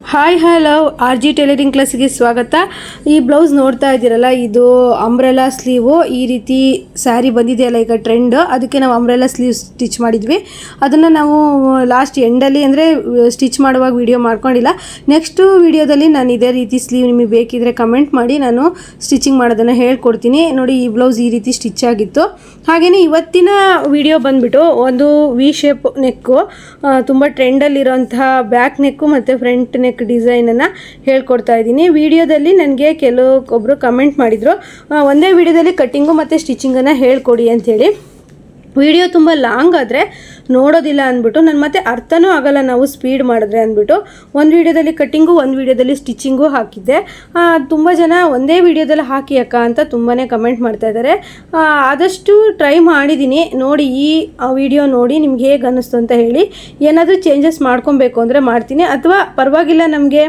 Hi hello R G tailoring ಕ್ಲಾಸಿಗೆ ಸ್ವಾಗತ. ಈ ಬ್ಲೌಸ್ ನೋಡ್ತಾ ಇದ್ದೀರಲ್ಲ, ಇದು ಅಂಬ್ರೆಲಾ ಸ್ಲೀವು ಈ ರೀತಿ ಸ್ಯಾರಿ ಬಂದಿದೆಯಲ್ಲ ಈಗ ಟ್ರೆಂಡ್ ಅದಕ್ಕೆ ನಾವು ಅಂಬ್ರೆಲಾ ಸ್ಲೀವ್ ಸ್ಟಿಚ್ ಮಾಡಿದ್ವಿ. ಅದನ್ನು ನಾವು ಲಾಸ್ಟ್ ಎಂಡಲ್ಲಿ ಅಂದರೆ ಸ್ಟಿಚ್ ಮಾಡುವಾಗ ವಿಡಿಯೋ ಮಾಡ್ಕೊಂಡಿಲ್ಲ. ನೆಕ್ಸ್ಟು ವಿಡಿಯೋದಲ್ಲಿ ನಾನು ಇದೇ ರೀತಿ ಸ್ಲೀವ್ ನಿಮಗೆ ಬೇಕಿದ್ರೆ ಕಮೆಂಟ್ ಮಾಡಿ, ನಾನು ಸ್ಟಿಚಿಂಗ್ ಮಾಡೋದನ್ನು ಹೇಳ್ಕೊಡ್ತೀನಿ. ನೋಡಿ, ಈ ಬ್ಲೌಸ್ ಈ ರೀತಿ ಸ್ಟಿಚ್ ಆಗಿತ್ತು. ಹಾಗೆಯೇ ಇವತ್ತಿನ ವಿಡಿಯೋ ಬಂದುಬಿಟ್ಟು ಒಂದು ವಿ ಶೇಪ್ ನೆಕ್ಕು ತುಂಬ ಟ್ರೆಂಡಲ್ಲಿರೋಂತಹ ಬ್ಯಾಕ್ ನೆಕ್ಕು ಮತ್ತು ಫ್ರಂಟ್ ನೆಕ್ ಡಿಸೈನನ್ನು ಹೇಳ್ಕೊಡ್ತಾ ಇದ್ದೀನಿ. ವಿಡಿಯೋದಲ್ಲಿ ನನಗೆ ಕೆಲವೊಬ್ಬರು ಕಮೆಂಟ್ ಮಾಡಿದರು ಒಂದೇ ವಿಡಿಯೋದಲ್ಲಿ ಕಟ್ಟಿಂಗು ಮತ್ತು ಸ್ಟಿಚಿಂಗನ್ನು ಹೇಳ್ಕೊಡಿ ಅಂಥೇಳಿ. ವಿಡಿಯೋ ತುಂಬ ಲಾಂಗ್ ಆದರೆ ನೋಡೋದಿಲ್ಲ ಅಂದ್ಬಿಟ್ಟು ನಾನು ಮತ್ತೆ ಅರ್ಥನೂ ಆಗಲ್ಲ ನಾವು ಸ್ಪೀಡ್ ಮಾಡಿದ್ರೆ ಅಂದ್ಬಿಟ್ಟು. ಒಂದು ವಿಡಿಯೋದಲ್ಲಿ ಕಟ್ಟಿಂಗು ಒಂದು ವಿಡಿಯೋದಲ್ಲಿ ಸ್ಟಿಚಿಂಗು ಹಾಕಿದ್ದೆ. ತುಂಬ ಜನ ಒಂದೇ ವಿಡಿಯೋದಲ್ಲಿ ಹಾಕಿ ಅಕ್ಕ ಅಂತ ತುಂಬಾ ಕಮೆಂಟ್ ಮಾಡ್ತಾ ಇದ್ದಾರೆ ಆದಷ್ಟು ಟ್ರೈ ಮಾಡಿದ್ದೀನಿ ನೋಡಿ ಈ ವಿಡಿಯೋ ನೋಡಿ ನಿಮ್ಗೆ ಹೇಗೆ ಅನ್ನಿಸ್ತು ಅಂತ ಹೇಳಿ. ಏನಾದರೂ ಚೇಂಜಸ್ ಮಾಡ್ಕೊಬೇಕು ಅಂದರೆ ಮಾಡ್ತೀನಿ. ಅಥವಾ ಪರವಾಗಿಲ್ಲ ನಮಗೆ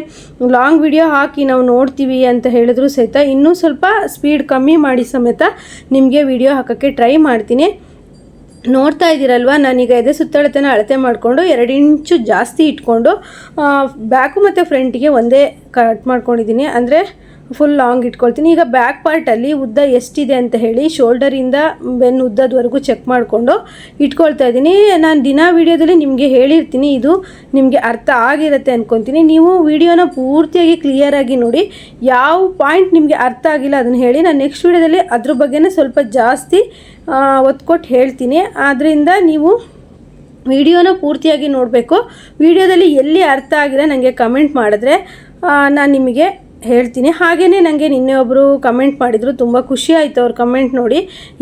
ಲಾಂಗ್ ವಿಡಿಯೋ ಹಾಕಿ ನಾವು ನೋಡ್ತೀವಿ ಅಂತ ಹೇಳಿದ್ರು ಸಹಿತ ಇನ್ನೂ ಸ್ವಲ್ಪ ಸ್ಪೀಡ್ ಕಮ್ಮಿ ಮಾಡಿ ಸಮೇತ ನಿಮಗೆ ವಿಡಿಯೋ ಹಾಕೋಕ್ಕೆ ಟ್ರೈ ಮಾಡ್ತೀನಿ. ನೋಡ್ತಾ ಇದ್ದೀರಲ್ವ? ನಾನೀಗ ಎದೆ ಸುತ್ತಳತೆನ ಅಳತೆ ಮಾಡಿಕೊಂಡು ಎರಡು ಇಂಚು ಜಾಸ್ತಿ ಇಟ್ಕೊಂಡು ಬ್ಯಾಕು ಮತ್ತು ಫ್ರಂಟಿಗೆ ಒಂದೇ ಕಟ್ ಮಾಡ್ಕೊಂಡಿದ್ದೀನಿ. ಅಂದರೆ ಫುಲ್ ಲಾಂಗ್ ಇಟ್ಕೊಳ್ತೀನಿ. ಈಗ ಬ್ಯಾಕ್ ಪಾರ್ಟಲ್ಲಿ ಉದ್ದ ಎಷ್ಟಿದೆ ಅಂತ ಹೇಳಿ ಶೋಲ್ಡರಿಂದ ಬೆನ್ನು ಉದ್ದದವರೆಗೂ ಚೆಕ್ ಮಾಡಿಕೊಂಡು ಇಟ್ಕೊಳ್ತಾ ಇದ್ದೀನಿ. ನಾನು ದಿನ ವೀಡಿಯೋದಲ್ಲಿ ನಿಮಗೆ ಹೇಳಿರ್ತೀನಿ, ಇದು ನಿಮಗೆ ಅರ್ಥ ಆಗಿರುತ್ತೆ ಅಂದ್ಕೊತೀನಿ ನೀವು ವಿಡಿಯೋನ ಪೂರ್ತಿಯಾಗಿ ಕ್ಲಿಯರಾಗಿ ನೋಡಿ ಯಾವ ಪಾಯಿಂಟ್ ನಿಮಗೆ ಅರ್ಥ ಆಗಿಲ್ಲ ಅದನ್ನು ಹೇಳಿ ನಾನು ನೆಕ್ಸ್ಟ್ ವೀಡಿಯೋದಲ್ಲಿ ಅದ್ರ ಬಗ್ಗೆನೇ ಸ್ವಲ್ಪ ಜಾಸ್ತಿ ಒತ್ತು ಕೊಟ್ಟು ಹೇಳ್ತೀನಿ. ಆದ್ದರಿಂದ ನೀವು ವಿಡಿಯೋನ ಪೂರ್ತಿಯಾಗಿ ನೋಡಬೇಕು. ವಿಡಿಯೋದಲ್ಲಿ ಎಲ್ಲಿ ಅರ್ಥ ಆಗಿದೆ ನನಗೆ ಕಮೆಂಟ್ ಮಾಡಿದ್ರೆ ನಾನು ನಿಮಗೆ ಹೇಳ್ತೀನಿ. ಹಾಗೆಯೇ ನನಗೆ ನಿನ್ನೆ ಒಬ್ಬರು ಕಮೆಂಟ್ ಮಾಡಿದರು. ತುಂಬ ಖುಷಿ ಆಯಿತು ಅವ್ರ ಕಮೆಂಟ್ ನೋಡಿ.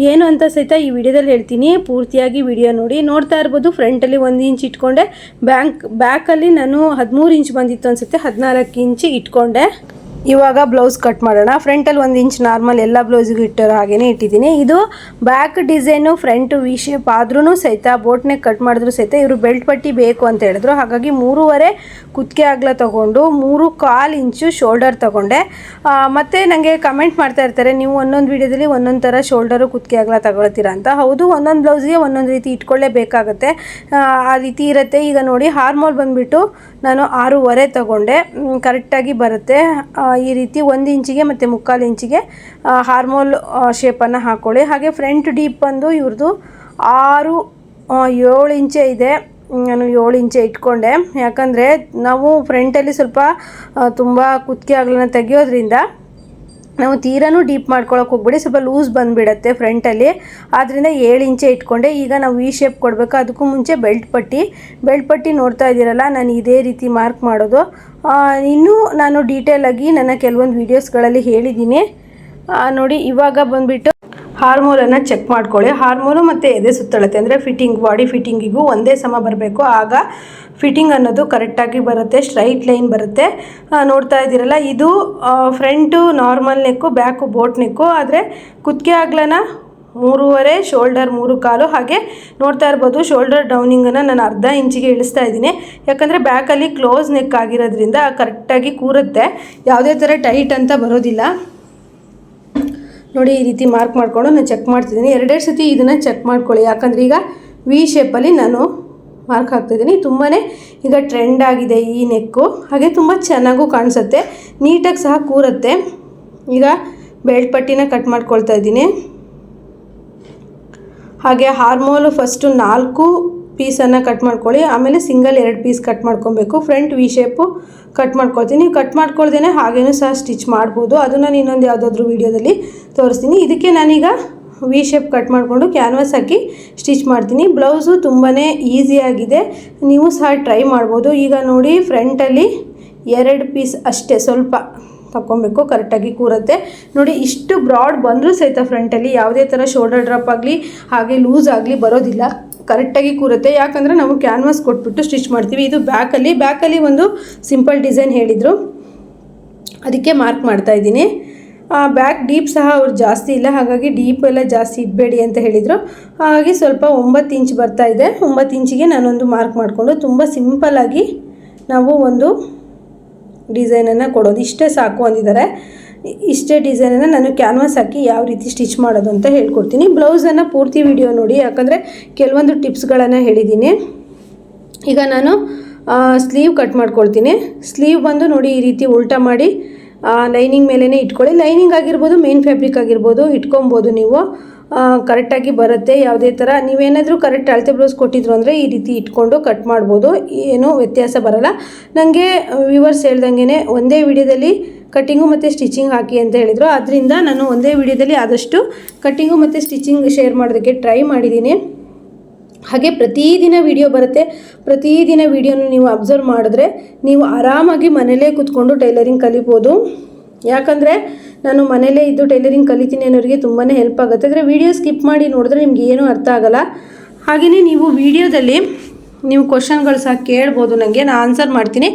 ಏನು ಅಂತ ಸಹಿತ ಈ ವಿಡಿಯೋದಲ್ಲಿ ಹೇಳ್ತೀನಿ. ಪೂರ್ತಿಯಾಗಿ ವಿಡಿಯೋ ನೋಡಿ. ನೋಡ್ತಾ ಇರ್ಬೋದು. ಫ್ರಂಟಲ್ಲಿ ಒಂದು ಇಂಚ್ ಇಟ್ಕೊಂಡೆ. ಬ್ಯಾಂಕ್ ಬ್ಯಾಕಲ್ಲಿ ನಾನು ಹದಿಮೂರು ಇಂಚ್ ಬಂದಿತ್ತು ಅನಿಸುತ್ತೆ. ಹದಿನಾಲ್ಕು ಇಂಚ್ ಇಟ್ಕೊಂಡೆ. ಇವಾಗ ಬ್ಲೌಸ್ ಕಟ್ ಮಾಡೋಣ. ಫ್ರಂಟಲ್ಲಿ ಒಂದು ಇಂಚ್ ನಾರ್ಮಲ್ ಎಲ್ಲ ಬ್ಲೌಸಿಗೂ ಇಟ್ಟಿರೋ ಹಾಗೇನೆ ಇಟ್ಟಿದ್ದೀನಿ. ಇದು back design front V shape ಆದ್ರೂ ಸಹಿತ ಬೋಟ್ನೆ ಕಟ್ ಮಾಡಿದ್ರು ಸಹಿತ ಇವರು ಬೆಲ್ಟ್ ಪಟ್ಟಿ ಬೇಕು ಅಂತ ಹೇಳಿದ್ರು. ಹಾಗಾಗಿ ಮೂರುವರೆ ಕುತ್ತಿಗೆ ಅಗಲ ತೊಗೊಂಡು ಮೂರು ಕಾಲು ಇಂಚು ಶೋಲ್ಡರ್ ತೊಗೊಂಡೆ. ಮತ್ತು ನನಗೆ ಕಮೆಂಟ್ ಮಾಡ್ತಾ ಇರ್ತಾರೆ ನೀವು ಒಂದೊಂದು ವಿಡಿಯೋದಲ್ಲಿ ಒಂದೊಂದು ಥರ ಶೋಲ್ಡರು ಕುತ್ತಿಗೆ ಅಗಲ ತಗೊಳ್ತೀರಾ ಅಂತ. ಹೌದು ಒಂದೊಂದು ಬ್ಲೌಸ್ಗೆ ಒಂದೊಂದು ರೀತಿ ಇಟ್ಕೊಳ್ಳೇಬೇಕಾಗತ್ತೆ. ಆ, ರೀತಿ ಇರುತ್ತೆ. ಈಗ ನೋಡಿ ಹಾರ್ಮೋಲ್ ಬಂದುಬಿಟ್ಟು ನಾನು ಆರೂವರೆ ತಗೊಂಡೆ. ಕರೆಕ್ಟಾಗಿ ಬರುತ್ತೆ. ಈ ರೀತಿ ಒಂದು ಇಂಚಿಗೆ ಮತ್ತು ಮುಕ್ಕಾಲು ಇಂಚಿಗೆ ಹಾರ್ಮೋಲ್ ಶೇಪನ್ನು ಹಾಕ್ಕೊಳ್ಳಿ ಹಾಗೆ ಫ್ರಂಟ್ ಡೀಪ್ ಬಂದು ಇವ್ರದ್ದು ಆರು ಏಳು ಇಂಚೆ ಇದೆ. ನಾನು ಏಳು ಇಂಚೆ ಇಟ್ಕೊಂಡೆ. ಯಾಕಂದರೆ ನಾವು ಫ್ರಂಟಲ್ಲಿ ಸ್ವಲ್ಪ ತುಂಬ ಕುತ್ತಿಗೆ ಆಗಲನ್ನ ತೆಗಿಯೋದ್ರಿಂದ ನಾವು ತೀರಾನು ಡೀಪ್ ಮಾಡ್ಕೊಳಕ್ಕೆ ಹೋಗ್ಬಿಡಿ. ಸ್ವಲ್ಪ ಲೂಸ್ ಬಂದುಬಿಡತ್ತೆ ಫ್ರಂಟಲ್ಲಿ ಆದ್ದರಿಂದ ಏಳು ಇಂಚೆ ಇಟ್ಕೊಂಡೆ. ಈಗ ನಾವು ವಿ ಶೇಪ್ ಕೊಡಬೇಕು. ಅದಕ್ಕೂ ಮುಂಚೆ ಬೆಲ್ಟ್ ಪಟ್ಟಿ. ಬೆಲ್ಟ್ ಪಟ್ಟಿ ನೋಡ್ತಾ ಇದ್ದೀರಲ್ಲ, ನಾನು ಇದೇ ರೀತಿ ಮಾರ್ಕ್ ಮಾಡೋದು. ಇನ್ನೂ ನಾನು ಡೀಟೇಲಾಗಿ ನನ್ನ ಕೆಲವೊಂದು ವೀಡಿಯೋಸ್ಗಳಲ್ಲಿ ಹೇಳಿದ್ದೀನಿ. ನೋಡಿ, ಇವಾಗ ಬಂದುಬಿಟ್ಟು ಹಾರ್ಮೋಲನ್ನು ಚೆಕ್ ಮಾಡ್ಕೊಳ್ಳಿ. ಹಾರ್ಮೋನು ಮತ್ತು ಎದೆ ಸುತ್ತಳತೆ ಅಂದರೆ ಫಿಟ್ಟಿಂಗ್ ಬಾಡಿ ಫಿಟ್ಟಿಂಗಿಗೂ ಒಂದೇ ಸಮ ಬರಬೇಕು. ಆಗ ಫಿಟ್ಟಿಂಗ್ ಅನ್ನೋದು ಕರೆಕ್ಟಾಗಿ ಬರುತ್ತೆ ಸ್ಟ್ರೈಟ್ ಲೈನ್ ಬರುತ್ತೆ. ನೋಡ್ತಾ ಇದ್ದೀರಲ್ಲ, ಇದು front normal neck back boat neck ಆದರೆ ಕುತ್ತಿಗೆ ಆಗ್ಲನ ಮೂರುವರೆ ಶೋಲ್ಡರ್ ಮೂರು ಕಾಲು, ಹಾಗೆ ನೋಡ್ತಾ ಇರ್ಬೋದು ಶೋಲ್ಡರ್ ಡೌನಿಂಗನ್ನು ನಾನು ಅರ್ಧ ಇಂಚಿಗೆ ಇಳಿಸ್ತಾ ಇದ್ದೀನಿ. ಯಾಕಂದರೆ ಬ್ಯಾಕಲ್ಲಿ ಕ್ಲೋಸ್ ನೆಕ್ ಆಗಿರೋದ್ರಿಂದ ಕರೆಕ್ಟಾಗಿ ಕೂರುತ್ತೆ. ಯಾವುದೇ ಥರ ಟೈಟ್ ಅಂತ ಬರೋದಿಲ್ಲ. ನೋಡಿ ಈ ರೀತಿ ಮಾರ್ಕ್ ಮಾಡಿಕೊಂಡು ನಾನು ಚೆಕ್ ಮಾಡ್ತಿದ್ದೀನಿ. ಎರಡೆರಡು ಸತಿ ಇದನ್ನು ಚೆಕ್ ಮಾಡ್ಕೊಳ್ಳಿ. ಯಾಕಂದರೆ ಈಗ ವಿ ಶೇಪಲ್ಲಿ ನಾನು ಮಾರ್ಕ್ ಹಾಕ್ತಿದ್ದೀನಿ. ತುಂಬಾ ಈಗ ಟ್ರೆಂಡ್ ಆಗಿದೆ ಈ ನೆಕ್ಕು ಹಾಗೆ ತುಂಬ ಚೆನ್ನಾಗೂ ಕಾಣಿಸುತ್ತೆ. ನೀಟಾಗಿ ಸಹ ಕೂರುತ್ತೆ. ಈಗ ಬೆಲ್ಟ್ ಪಟ್ಟಿನ ಕಟ್ ಮಾಡ್ಕೊಳ್ತಾ ಇದ್ದೀನಿ. ಹಾಗೆ ಹಾರ್ಮೋಲು ಫಸ್ಟು ನಾಲ್ಕು ಪೀಸನ್ನು ಕಟ್ ಮಾಡ್ಕೊಳ್ಳಿ. ಆಮೇಲೆ ಸಿಂಗಲ್ ಎರಡು ಪೀಸ್ ಕಟ್ ಮಾಡ್ಕೊಬೇಕು. ಫ್ರಂಟ್ ವಿ ಶೇಪು ಕಟ್ ಮಾಡ್ಕೊಳ್ತೀನಿ. ಕಟ್ ಮಾಡ್ಕೊಳ್ದೇ ಹಾಗೇನೂ ಸಹ ಸ್ಟಿಚ್ ಮಾಡ್ಬೋದು. ಅದನ್ನು ನಾನು ಇನ್ನೊಂದು ಯಾವುದಾದ್ರೂ ವೀಡಿಯೋದಲ್ಲಿ ತೋರಿಸ್ತೀನಿ. ಇದಕ್ಕೆ ನಾನೀಗ ವಿ ಶೇಪ್ ಕಟ್ ಮಾಡಿಕೊಂಡು ಕ್ಯಾನ್ವಾಸ್ ಹಾಕಿ ಸ್ಟಿಚ್ ಮಾಡ್ತೀನಿ. ಬ್ಲೌಸು ತುಂಬಾ ಈಸಿಯಾಗಿದೆ ನೀವು ಸಹ ಟ್ರೈ ಮಾಡ್ಬೋದು. ಈಗ ನೋಡಿ ಫ್ರಂಟಲ್ಲಿ ಎರಡು ಪೀಸ್ ಅಷ್ಟೇ ಸ್ವಲ್ಪ ತಗೊಬೇಕು ಕರೆಕ್ಟಾಗಿ ಕೂರುತ್ತೆ. ನೋಡಿ, ಇಷ್ಟು ಬ್ರಾಡ್ ಬಂದರೂ ಸಹಿತ ಫ್ರಂಟಲ್ಲಿ ಯಾವುದೇ ಥರ ಶೋಲ್ಡರ್ ಡ್ರಾಪ್ ಆಗಲಿ, ಹಾಗೆ ಲೂಸ್ ಆಗಲಿ ಬರೋದಿಲ್ಲ. ಕರೆಕ್ಟಾಗಿ ಕೂರುತ್ತೆ. ಯಾಕಂದರೆ ನಾವು ಕ್ಯಾನ್ವಾಸ್ ಕೊಟ್ಬಿಟ್ಟು ಸ್ಟಿಚ್ ಮಾಡ್ತೀವಿ. ಇದು ಬ್ಯಾಕಲ್ಲಿ ಬ್ಯಾಕಲ್ಲಿ ಒಂದು ಸಿಂಪಲ್ ಡಿಸೈನ್ ಹೇಳಿದರು. ಅದಕ್ಕೆ ಮಾರ್ಕ್ ಮಾಡ್ತಾ ಇದ್ದೀನಿ. ಬ್ಯಾಕ್ ಡೀಪ್ ಸಹ ಅವ್ರು ಜಾಸ್ತಿ ಇಲ್ಲ. ಹಾಗಾಗಿ ಡೀಪ್ ಎಲ್ಲ ಜಾಸ್ತಿ ಇಡಬೇಡಿ ಅಂತ ಹೇಳಿದರು. ಹಾಗಾಗಿ ಸ್ವಲ್ಪ ಒಂಬತ್ತು ಇಂಚ್ ಬರ್ತಾ ಇದೆ. ಒಂಬತ್ತು ಇಂಚಿಗೆ ನಾನೊಂದು ಮಾರ್ಕ್ ಮಾಡಿಕೊಂಡು ತುಂಬ ಸಿಂಪಲ್ಲಾಗಿ ನಾವು ಒಂದು ಡಿಸೈನನ್ನು ಕೊಡೋದು. ಇಷ್ಟೇ ಸಾಕು ಅಂದಿದ್ದಾರೆ. ಇಷ್ಟೇ ಡಿಸೈನನ್ನು ನಾನು ಕ್ಯಾನ್ವಾಸ್ ಹಾಕಿ ಯಾವ ರೀತಿ ಸ್ಟಿಚ್ ಮಾಡೋದು ಅಂತ ಹೇಳ್ಕೊಡ್ತೀನಿ. ಬ್ಲೌಸನ್ನು ಪೂರ್ತಿ ವಿಡಿಯೋ ನೋಡಿ, ಯಾಕಂದರೆ ಕೆಲವೊಂದು ಟಿಪ್ಸ್ಗಳನ್ನು ಹೇಳಿದ್ದೀನಿ ಈಗ ನಾನು ಸ್ಲೀವ್ ಕಟ್ ಮಾಡ್ಕೊಳ್ತೀನಿ. ಸ್ಲೀವ್ ಬಂದು ನೋಡಿ ಈ ರೀತಿ ಉಲ್ಟಾ ಮಾಡಿ ಲೈನಿಂಗ್ ಮೇಲೇ ಇಟ್ಕೊಳ್ಳಿ. ಲೈನಿಂಗ್ ಆಗಿರ್ಬೋದು ಮೇನ್ ಫ್ಯಾಬ್ರಿಕ್ ಆಗಿರ್ಬೋದು ಇಟ್ಕೊಬೋದು ನೀವು. ಕರೆಕ್ಟಾಗಿ ಬರುತ್ತೆ. ಯಾವುದೇ ಥರ ನೀವೇನಾದರೂ ಕರೆಕ್ಟ್ ಅಳತೆ ಬ್ಲೌಸ್ ಕೊಟ್ಟಿದ್ರು ಅಂದರೆ ಈ ರೀತಿ ಇಟ್ಕೊಂಡು ಕಟ್ ಮಾಡ್ಬೋದು. ಏನೂ ವ್ಯತ್ಯಾಸ ಬರಲ್ಲ. ನನಗೆ ವ್ಯೂವರ್ಸ್ ಹೇಳ್ದಂಗೆ ಒಂದೇ ವಿಡಿಯೋದಲ್ಲಿ ಕಟ್ಟಿಂಗು ಮತ್ತು ಸ್ಟಿಚಿಂಗ್ ಹಾಕಿ ಅಂತ ಹೇಳಿದರು. ಆದ್ದರಿಂದ ನಾನು ಒಂದೇ ವಿಡಿಯೋದಲ್ಲಿ ಆದಷ್ಟು ಕಟ್ಟಿಂಗು ಮತ್ತು ಸ್ಟಿಚಿಂಗ್ ಶೇರ್ ಮಾಡೋದಕ್ಕೆ ಟ್ರೈ ಮಾಡಿದ್ದೀನಿ. ಹಾಗೆ ಪ್ರತಿದಿನ ವಿಡಿಯೋ ಬರುತ್ತೆ. ಪ್ರತಿದಿನ ವಿಡಿಯೋನ ನೀವು ಅಬ್ಸರ್ವ್ ಮಾಡಿದ್ರೆ ನೀವು ಆರಾಮಾಗಿ ಮನೇಲೇ ಕೂತ್ಕೊಂಡು ಟೈಲರಿಂಗ್ ಕಲಿಬೋದು. ಯಾಕಂದರೆ ನಾನು ಮನೇಲೇ ಇದ್ದು ಟೈಲರಿಂಗ್ ಕಲಿತೀನಿ ಅನ್ನೋರಿಗೆ ತುಂಬಾ ಹೆಲ್ಪ್ ಆಗುತ್ತೆ. ಅಂದರೆ ವೀಡಿಯೋ ಸ್ಕಿಪ್ ಮಾಡಿ ನೋಡಿದ್ರೆ ನಿಮ್ಗೆ ಏನೂ ಅರ್ಥ ಆಗಲ್ಲ. ಹಾಗೆಯೇ ನೀವು ವಿಡಿಯೋದಲ್ಲಿ ನೀವು ಕ್ವಶನ್ಗಳು ಸಹ ಕೇಳ್ಬೋದು ನನಗೆ ನಾನು ಆನ್ಸರ್ ಮಾಡ್ತೀನಿ.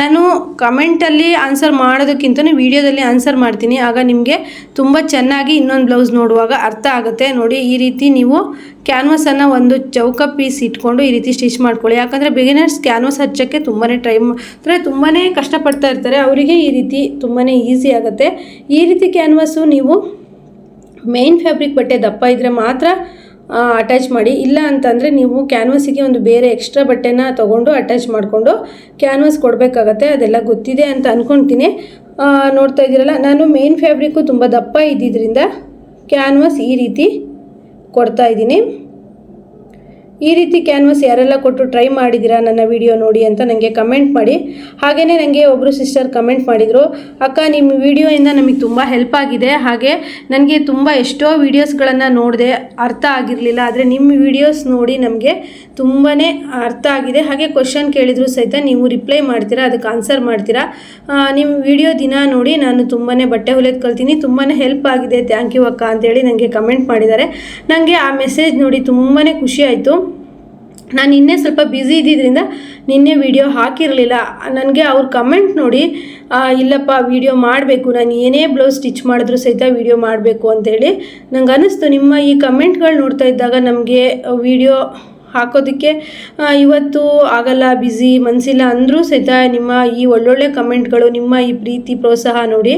ನಾನು ಕಮೆಂಟಲ್ಲಿ ಆನ್ಸರ್ ಮಾಡೋದಕ್ಕಿಂತ ವೀಡಿಯೋದಲ್ಲಿ ಆನ್ಸರ್ ಮಾಡ್ತೀನಿ. ಆಗ ನಿಮಗೆ ತುಂಬ ಚೆನ್ನಾಗಿ ಇನ್ನೊಂದು ಬ್ಲೌಸ್ ನೋಡುವಾಗ ಅರ್ಥ ಆಗುತ್ತೆ. ನೋಡಿ, ಈ ರೀತಿ ನೀವು ಕ್ಯಾನ್ವಸನ್ನು ಒಂದು ಚೌಕ ಪೀಸ್ ಇಟ್ಕೊಂಡು ಈ ರೀತಿ ಸ್ಟಿಚ್ ಮಾಡ್ಕೊಳ್ಳಿ. ಯಾಕಂದರೆ ಬಿಗಿನರ್ಸ್ ಕ್ಯಾನ್ವಸ್ ಹಚ್ಚೋಕ್ಕೆ ತುಂಬಾ ಟ್ರೈ ಅಂದರೆ ತುಂಬಾ ಕಷ್ಟಪಡ್ತಾ ಇರ್ತಾರೆ. ಅವರಿಗೆ ಈ ರೀತಿ ತುಂಬಾ ಈಸಿ ಆಗುತ್ತೆ. ಈ ರೀತಿ ಕ್ಯಾನ್ವಸ್ಸು ನೀವು ಮೇನ್ ಫ್ಯಾಬ್ರಿಕ್ ಬಟ್ಟೆ ದಪ್ಪ ಇದ್ದರೆ ಮಾತ್ರ ಅಟ್ಯಾಚ್ ಮಾಡಿ. ಇಲ್ಲ ಅಂತಂದರೆ ನೀವು ಕ್ಯಾನ್ವಸಿಗೆ ಒಂದು ಬೇರೆ ಎಕ್ಸ್ಟ್ರಾ ಬಟ್ಟೆನ ತೊಗೊಂಡು ಅಟ್ಯಾಚ್ ಮಾಡಿಕೊಂಡು ಕ್ಯಾನ್ವಸ್ ಕೊಡಬೇಕಾಗತ್ತೆ, ಅದೆಲ್ಲ ಗೊತ್ತಿದೆ ಅಂತ ಅಂದ್ಕೊಳ್ತೀನಿ ನೋಡ್ತಾ ಇದ್ದೀರಲ್ಲ, ನಾನು ಮೇನ್ ಫ್ಯಾಬ್ರಿಕ್ಕು ತುಂಬ ದಪ್ಪ ಇದ್ದಿದ್ದರಿಂದ ಕ್ಯಾನ್ವಸ್ ಈ ರೀತಿ ಕೊಡ್ತಾ ಇದ್ದೀನಿ. ಈ ರೀತಿ ಕ್ಯಾನ್ವಸ್ ಯಾರೆಲ್ಲ ಕೊಟ್ಟು ಟ್ರೈ ಮಾಡಿದ್ದೀರಾ ನನ್ನ ವಿಡಿಯೋ ನೋಡಿ ಅಂತ ನನಗೆ ಕಮೆಂಟ್ ಮಾಡಿ. ಹಾಗೆಯೇ ನನಗೆ ಒಬ್ಬರು ಸಿಸ್ಟರ್ ಕಮೆಂಟ್ ಮಾಡಿದರು, ಅಕ್ಕ ನಿಮ್ಮ ವಿಡಿಯೋಯಿಂದ ನಮಗೆ ತುಂಬ ಹೆಲ್ಪ್ ಆಗಿದೆ. ಹಾಗೆ ನನಗೆ ತುಂಬ ಎಷ್ಟೋ ವೀಡಿಯೋಸ್ಗಳನ್ನು ನೋಡಿದೆ ಅರ್ಥ ಆಗಿರಲಿಲ್ಲ. ಆದರೆ ನಿಮ್ಮ ವಿಡಿಯೋಸ್ ನೋಡಿ ನಮಗೆ ತುಂಬಾ ಅರ್ಥ ಆಗಿದೆ. ಹಾಗೆ ಕ್ವಶನ್ ಕೇಳಿದರೂ ಸಹಿತ ನೀವು ರಿಪ್ಲೈ ಮಾಡ್ತೀರಾ, ಅದಕ್ಕೆ ಆನ್ಸರ್ ಮಾಡ್ತೀರಾ. ನಿಮ್ಮ ವಿಡಿಯೋ ದಿನ ನೋಡಿ ನಾನು ತುಂಬಾ ಬಟ್ಟೆ ಹೊಲಿಯೋದು ಕಲ್ತೀನಿ. ತುಂಬಾ ಹೆಲ್ಪ್ ಆಗಿದೆ. ಥ್ಯಾಂಕ್ ಯು ಅಕ್ಕ, ಅಂತೇಳಿ ನನಗೆ ಕಮೆಂಟ್ ಮಾಡಿದ್ದಾರೆ. ನನಗೆ ಆ ಮೆಸೇಜ್ ನೋಡಿ ತುಂಬಾ ಖುಷಿ ಆಯಿತು. ನಾನು ನಿನ್ನೆ ಸ್ವಲ್ಪ ಬ್ಯುಸಿ ಇದ್ದಿದ್ದರಿಂದ ನಿನ್ನೆ ವಿಡಿಯೋ ಹಾಕಿರಲಿಲ್ಲ. ನನಗೆ ಅವ್ರ ಕಮೆಂಟ್ ನೋಡಿ ಇಲ್ಲಪ್ಪ ವಿಡಿಯೋ ಮಾಡಬೇಕು. ನಾನು ಏನೇ ಬ್ಲೌಸ್ ಸ್ಟಿಚ್ ಮಾಡಿದ್ರು ಸಹಿತ ವಿಡಿಯೋ ಮಾಡಬೇಕು ಅಂತೇಳಿ ನಂಗೆ ಅನ್ನಿಸ್ತು. ನಿಮ್ಮ ಈ ಕಮೆಂಟ್ಗಳು ನೋಡ್ತಾ ಇದ್ದಾಗ ನಮಗೆ ವಿಡಿಯೋ ಹಾಕೋದಕ್ಕೆ ಇವತ್ತು ಆಗಲ್ಲ ಬ್ಯುಸಿ ಮನಸ್ಸಿಲ್ಲ ಅಂದರೂ ಸಹಿತ ನಿಮ್ಮ ಈ ಒಳ್ಳೊಳ್ಳೆ ಕಮೆಂಟ್ಗಳು ನಿಮ್ಮ ಈ ಪ್ರೀತಿ, ಪ್ರೋತ್ಸಾಹ ನೋಡಿ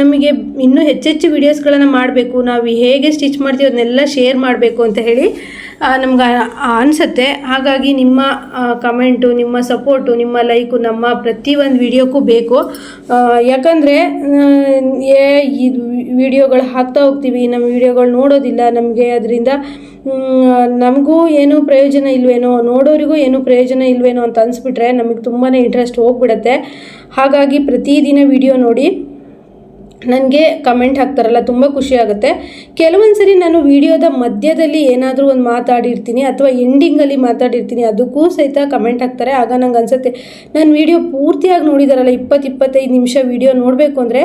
ನಮಗೆ ಇನ್ನೂ ಹೆಚ್ಚೆಚ್ಚು ವೀಡಿಯೋಸ್ಗಳನ್ನು ಮಾಡಬೇಕು. ನಾವು ಹೇಗೆ ಸ್ಟಿಚ್ ಮಾಡ್ತೀವಿ ಅದನ್ನೆಲ್ಲ ಶೇರ್ ಮಾಡಬೇಕು ಅಂತ ಹೇಳಿ ನಮ್ಗೆ ಅನಿಸುತ್ತೆ. ಹಾಗಾಗಿ ನಿಮ್ಮ ಕಮೆಂಟು ನಿಮ್ಮ ಸಪೋರ್ಟು ನಿಮ್ಮ ಲೈಕು ನಮ್ಮ ಪ್ರತಿಯೊಂದು ವಿಡಿಯೋಕ್ಕೂ ಬೇಕು. ಯಾಕಂದರೆ ಏ ಇದು ವಿಡಿಯೋಗಳು ಹಾಕ್ತಾ ಹೋಗ್ತೀವಿ ನಮ್ಮ ವಿಡಿಯೋಗಳು ನೋಡೋದಿಲ್ಲ ನಮಗೆ, ಅದರಿಂದ ನಮಗೂ ಏನೂ ಪ್ರಯೋಜನ ಇಲ್ವೇನೋ, ನೋಡೋರಿಗೂ ಏನೂ ಪ್ರಯೋಜನ ಇಲ್ವೇನೋ ಅಂತ ಅನಿಸ್ಬಿಟ್ರೆ ನಮಗೆ ತುಂಬಾ ಇಂಟ್ರೆಸ್ಟ್ ಹೋಗ್ಬಿಡುತ್ತೆ. ಹಾಗಾಗಿ ಪ್ರತಿದಿನ ವಿಡಿಯೋ ನೋಡಿ. ನನಗೆ ಕಮೆಂಟ್ ಹಾಕ್ತಾರಲ್ಲ, ತುಂಬ ಖುಷಿ ಆಗುತ್ತೆ. ಕೆಲವೊಂದು ಸರಿ ನಾನು ವಿಡಿಯೋದ ಮಧ್ಯದಲ್ಲಿ ಏನಾದರೂ ಒಂದು ಮಾತಾಡಿರ್ತೀನಿ ಅಥವಾ ಎಂಡಿಂಗಲ್ಲಿ ಮಾತಾಡಿರ್ತೀನಿ, ಅದಕ್ಕೂ ಸಹಿತ ಕಮೆಂಟ್ ಹಾಕ್ತಾರೆ. ಆಗ ನಂಗೆ ಅನ್ಸುತ್ತೆ, ನಾನು ವಿಡಿಯೋ ಪೂರ್ತಿಯಾಗಿ ನೋಡಿದಾರಲ್ಲ ಇಪ್ಪತ್ತು ಇಪ್ಪತ್ತೈದು ನಿಮಿಷ ವಿಡಿಯೋ ನೋಡಬೇಕು ಅಂದರೆ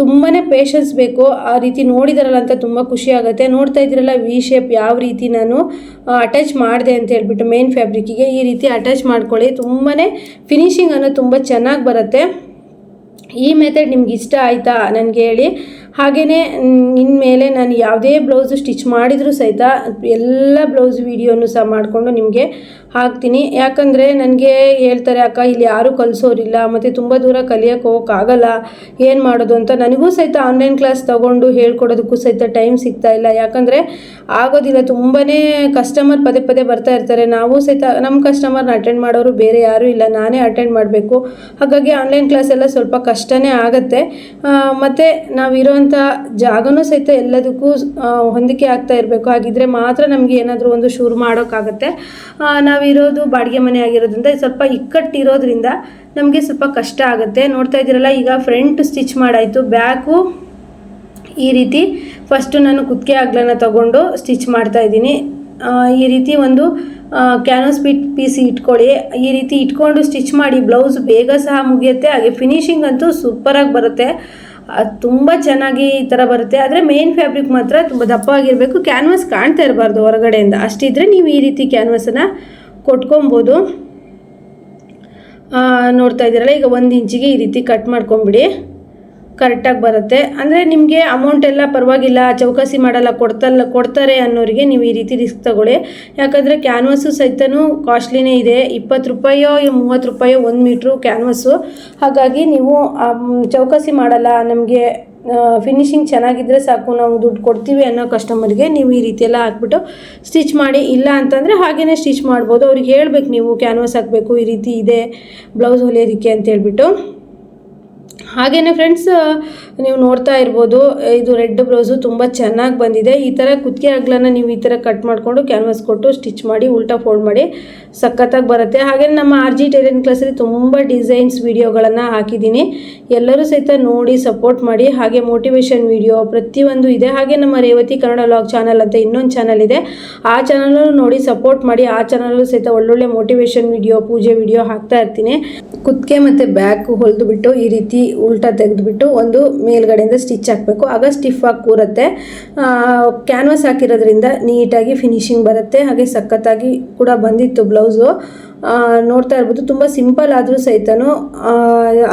ತುಂಬಾ ಪೇಷನ್ಸ್ ಬೇಕು. ಆ ರೀತಿ ನೋಡಿದಾರಲ್ಲ ಅಂತ ತುಂಬ ಖುಷಿ ಆಗುತ್ತೆ. ನೋಡ್ತಾ ಇದ್ದೀರಲ್ಲ ವಿ ಶೇಪ್ ಯಾವ ರೀತಿ ನಾನು ಅಟ್ಯಾಚ್ ಮಾಡಿದೆ ಅಂತ ಹೇಳ್ಬಿಟ್ಟು ಮೇನ್ ಫ್ಯಾಬ್ರಿಕ್ಕಿಗೆ ಈ ರೀತಿ ಅಟ್ಯಾಚ್ ಮಾಡ್ಕೊಳ್ಳಿ. ತುಂಬಾ ಫಿನಿಶಿಂಗ್ ಅನ್ನೋದು ತುಂಬ ಚೆನ್ನಾಗಿ ಬರುತ್ತೆ. ಈ ಮೆಥಡ್ ನಿಮ್ಗೆ ಇಷ್ಟ ಆಯಿತಾ ನನಗೆ ಹೇಳಿ. ಹಾಗೆಯೇ ಇನ್ಮೇಲೆ ನಾನು ಯಾವುದೇ ಬ್ಲೌಸು ಸ್ಟಿಚ್ ಮಾಡಿದರೂ ಸಹಿತ ಎಲ್ಲ ಬ್ಲೌಸ್ ವೀಡಿಯೋನು ಸಹ ಮಾಡಿಕೊಂಡು ನಿಮಗೆ ಹಾಕ್ತೀನಿ. ಯಾಕಂದರೆ ನನಗೆ ಹೇಳ್ತಾರೆ ಅಕ್ಕ ಇಲ್ಲಿ ಯಾರೂ ಕಲಿಸೋರಿಲ್ಲ. ಮತ್ತು ತುಂಬ ದೂರ ಕಲಿಯೋಕೆ ಹೋಗೋಕ್ಕಾಗಲ್ಲ. ಏನು ಮಾಡೋದು? ಅಂತ ನನಗೂ ಸಹಿತ ಆನ್ಲೈನ್ ಕ್ಲಾಸ್ ತೊಗೊಂಡು ಹೇಳ್ಕೊಡೋದಕ್ಕೂ ಸಹಿತ ಟೈಮ್ ಸಿಗ್ತಾ ಇಲ್ಲ. ಯಾಕಂದರೆ ಆಗೋದಿಲ್ಲ. ತುಂಬಾ ಕಸ್ಟಮರ್ ಪದೇ ಪದೇ ಬರ್ತಾ ಇರ್ತಾರೆ. ನಾವು ಸಹಿತ ನಮ್ಮ ಕಸ್ಟಮರ್ನ ಅಟೆಂಡ್ ಮಾಡೋರು ಬೇರೆ ಯಾರೂ ಇಲ್ಲ. ನಾನೇ ಅಟೆಂಡ್ ಮಾಡಬೇಕು. ಹಾಗಾಗಿ ಆನ್ಲೈನ್ ಕ್ಲಾಸ್ ಎಲ್ಲ ಸ್ವಲ್ಪ ಕಷ್ಟನೇ ಆಗುತ್ತೆ. ಮತ್ತು ನಾವಿರೋಂಥ ಜಾಗನೂ ಸಹಿತ ಎಲ್ಲದಕ್ಕೂ ಹೊಂದಿಕೆ ಆಗ್ತಾ ಇರಬೇಕು. ಹಾಗಿದ್ರೆ ಮಾತ್ರ ನಮಗೆ ಏನಾದರೂ ಒಂದು ಶುರು ಮಾಡೋಕ್ಕಾಗತ್ತೆ. ಆ, ನಾವಿರೋದು ಬಾಡಿಗೆ ಮನೆ ಆಗಿರೋದ್ರಿಂದ ಸ್ವಲ್ಪ ಇಕ್ಕಟ್ಟಿರೋದ್ರಿಂದ ನಮಗೆ ಸ್ವಲ್ಪ ಕಷ್ಟ ಆಗುತ್ತೆ. ನೋಡ್ತಾ ಇದ್ದೀರಲ್ಲ, ಈಗ ಫ್ರಂಟ್ ಸ್ಟಿಚ್ ಮಾಡಾಯಿತು. ಬ್ಯಾಕು ಈ ರೀತಿ ಫಸ್ಟು ನಾನು ಕುತ್ತಿಗೆ ಅಗ್ಲನ ತಗೊಂಡು ಸ್ಟಿಚ್ ಮಾಡ್ತಾ ಇದ್ದೀನಿ. ಈ ರೀತಿ ಒಂದು ಕ್ಯಾನ್ವಸ್ ಪೀಟ್ ಪೀಸ್ ಇಟ್ಕೊಳ್ಳಿ. ಈ ರೀತಿ ಇಟ್ಕೊಂಡು ಸ್ಟಿಚ್ ಮಾಡಿ ಬ್ಲೌಸ್ ಬೇಗ ಸಹ ಮುಗಿಯುತ್ತೆ. ಹಾಗೆ ಫಿನಿಶಿಂಗ್ ಅಂತೂ ಸೂಪರಾಗಿ ಬರುತ್ತೆ. ಅದು ತುಂಬ ಚೆನ್ನಾಗಿ ಈ ಥರ ಬರುತ್ತೆ. ಆದರೆ ಮೇನ್ ಫ್ಯಾಬ್ರಿಕ್ ಮಾತ್ರ ತುಂಬ ದಪ್ಪವಾಗಿರಬೇಕು. ಕ್ಯಾನ್ವಸ್ ಕಾಣ್ತಾ ಇರಬಾರ್ದು ಹೊರಗಡೆಯಿಂದ. ಅಷ್ಟಿದ್ರೆ ನೀವು ಈ ರೀತಿ ಕ್ಯಾನ್ವಸನ್ನು ಕೊಟ್ಕೊಬೋದು. ನೋಡ್ತಾ ಇದ್ದೀರಲ್ಲ, ಈಗ ಒಂದು ಇಂಚಿಗೆ ಈ ರೀತಿ ಕಟ್ ಮಾಡ್ಕೊಂಬಿಡಿ. ಕರೆಕ್ಟಾಗಿ ಬರುತ್ತೆ. ಅಂದರೆ ನಿಮಗೆ ಅಮೌಂಟ್ ಎಲ್ಲ ಪರವಾಗಿಲ್ಲ, ಚೌಕಾಸಿ ಮಾಡಲ್ಲ, ಕೊಡ್ತಲ್ಲ, ಕೊಡ್ತಾರೆ ಅನ್ನೋರಿಗೆ ನೀವು ಈ ರೀತಿ ರಿಸ್ಕ್ ತಗೊಳ್ಳಿ. ಯಾಕಂದರೆ ಕ್ಯಾನ್ವಸ್ಸು ಸಹಿತನೂ ಕಾಸ್ಟ್ಲಿನೇ ಇದೆ. ಇಪ್ಪತ್ತು ರೂಪಾಯೋ ಮೂವತ್ತು ರೂಪಾಯೋ ಒಂದು ಮೀಟ್ರು ಕ್ಯಾನ್ವಸ್ಸು ಹಾಗಾಗಿ ನೀವು ಚೌಕಾಸಿ ಮಾಡಲ್ಲ, ನಮಗೆ ಫಿನಿಶಿಂಗ್ ಚೆನ್ನಾಗಿದ್ದರೆ ಸಾಕು, ನಾವು ದುಡ್ಡು ಕೊಡ್ತೀವಿ ಅನ್ನೋ ಕಸ್ಟಮರ್ಗೆ ನೀವು ಈ ರೀತಿ ಎಲ್ಲ ಹಾಕ್ಬಿಟ್ಟು ಸ್ಟಿಚ್ ಮಾಡಿ, ಇಲ್ಲ ಅಂತಂದರೆ ಹಾಗೇ ಸ್ಟಿಚ್ ಮಾಡ್ಬೋದು. ಅವ್ರಿಗೆ ಹೇಳ್ಬೇಕು ನೀವು ಕ್ಯಾನ್ವಾಸ್ ಹಾಕಬೇಕು, ಈ ರೀತಿ ಇದೆ ಬ್ಲೌಸ್ ಹೊಲಿಯೋದಕ್ಕೆ ಅಂತ ಹೇಳ್ಬಿಟ್ಟು. ಹಾಗೆಯೇ ಫ್ರೆಂಡ್ಸ್ ನೀವು ನೋಡ್ತಾ ಇರ್ಬೋದು ಇದು ರೆಡ್ ಬ್ಲೌಸು ತುಂಬ ಚೆನ್ನಾಗಿ ಬಂದಿದೆ. ಈ ಥರ ಕುತ್ತಿಗೆ ಅಗ್ಲನ ನೀವು ಈ ಥರ ಕಟ್ ಮಾಡಿಕೊಂಡು ಕ್ಯಾನ್ವಾಸ್ ಕೊಟ್ಟು ಸ್ಟಿಚ್ ಮಾಡಿ, ಉಲ್ಟಾ ಫೋಲ್ಡ್ ಮಾಡಿ ಸಖತ್ತಾಗಿ ಬರುತ್ತೆ. ಹಾಗೆ ನಮ್ಮ ಆರ್ ಜಿ ಟೈಲರಿಂಗ್ ಕ್ಲಾಸಲ್ಲಿ ತುಂಬ ಡಿಸೈನ್ಸ್ ವೀಡಿಯೋಗಳನ್ನು ಹಾಕಿದ್ದೀನಿ. ಎಲ್ಲರೂ ಸಹಿತ ನೋಡಿ ಸಪೋರ್ಟ್ ಮಾಡಿ, ಹಾಗೆ ಮೋಟಿವೇಶನ್ ವೀಡಿಯೋ ಪ್ರತಿಯೊಂದು ಇದೆ. ಹಾಗೆ ನಮ್ಮ ರೇವತಿ ಕನ್ನಡ ಲಾಗ್ ಚಾನಲ್ ಅಂತ ಇನ್ನೊಂದು ಚಾನಲ್ ಇದೆ. ಆ ಚಾನಲಲ್ಲೂ ನೋಡಿ ಸಪೋರ್ಟ್ ಮಾಡಿ, ಆ ಚಾನಲಲ್ಲೂ ಸಹಿತ ಒಳ್ಳೊಳ್ಳೆ ಮೋಟಿವೇಶನ್ ವೀಡಿಯೋ ಪೂಜೆ ವಿಡಿಯೋ ಹಾಕ್ತಾ ಇರ್ತೀನಿ. ಕುತ್ತಿಗೆ ಮತ್ತು ಬ್ಯಾಕ್ ಹೊಲಿದು ಬಿಟ್ಟು ಈ ರೀತಿ ಉಲ್ಟಾ ತೆಗೆದುಬಿಟ್ಟು ಒಂದು ಮೇಲ್ಗಡೆಯಿಂದ ಸ್ಟಿಚ್ ಹಾಕಬೇಕು. ಆಗ ಸ್ಟಿಫ್ ಆಗಿ ಕೂರುತ್ತೆ. ಕ್ಯಾನ್ವಾಸ್ ಹಾಕಿರೋದ್ರಿಂದ ನೀಟಾಗಿ ಫಿನಿಶಿಂಗ್ ಬರುತ್ತೆ. ಹಾಗೆ ಸಖತ್ತಾಗಿ ಕೂಡ ಬಂದಿತ್ತು ಬ್ಲೌಸು ನೋಡ್ತಾ ಇರ್ಬೋದು. ತುಂಬ ಸಿಂಪಲ್ ಆದರೂ ಸಹಿತನೂ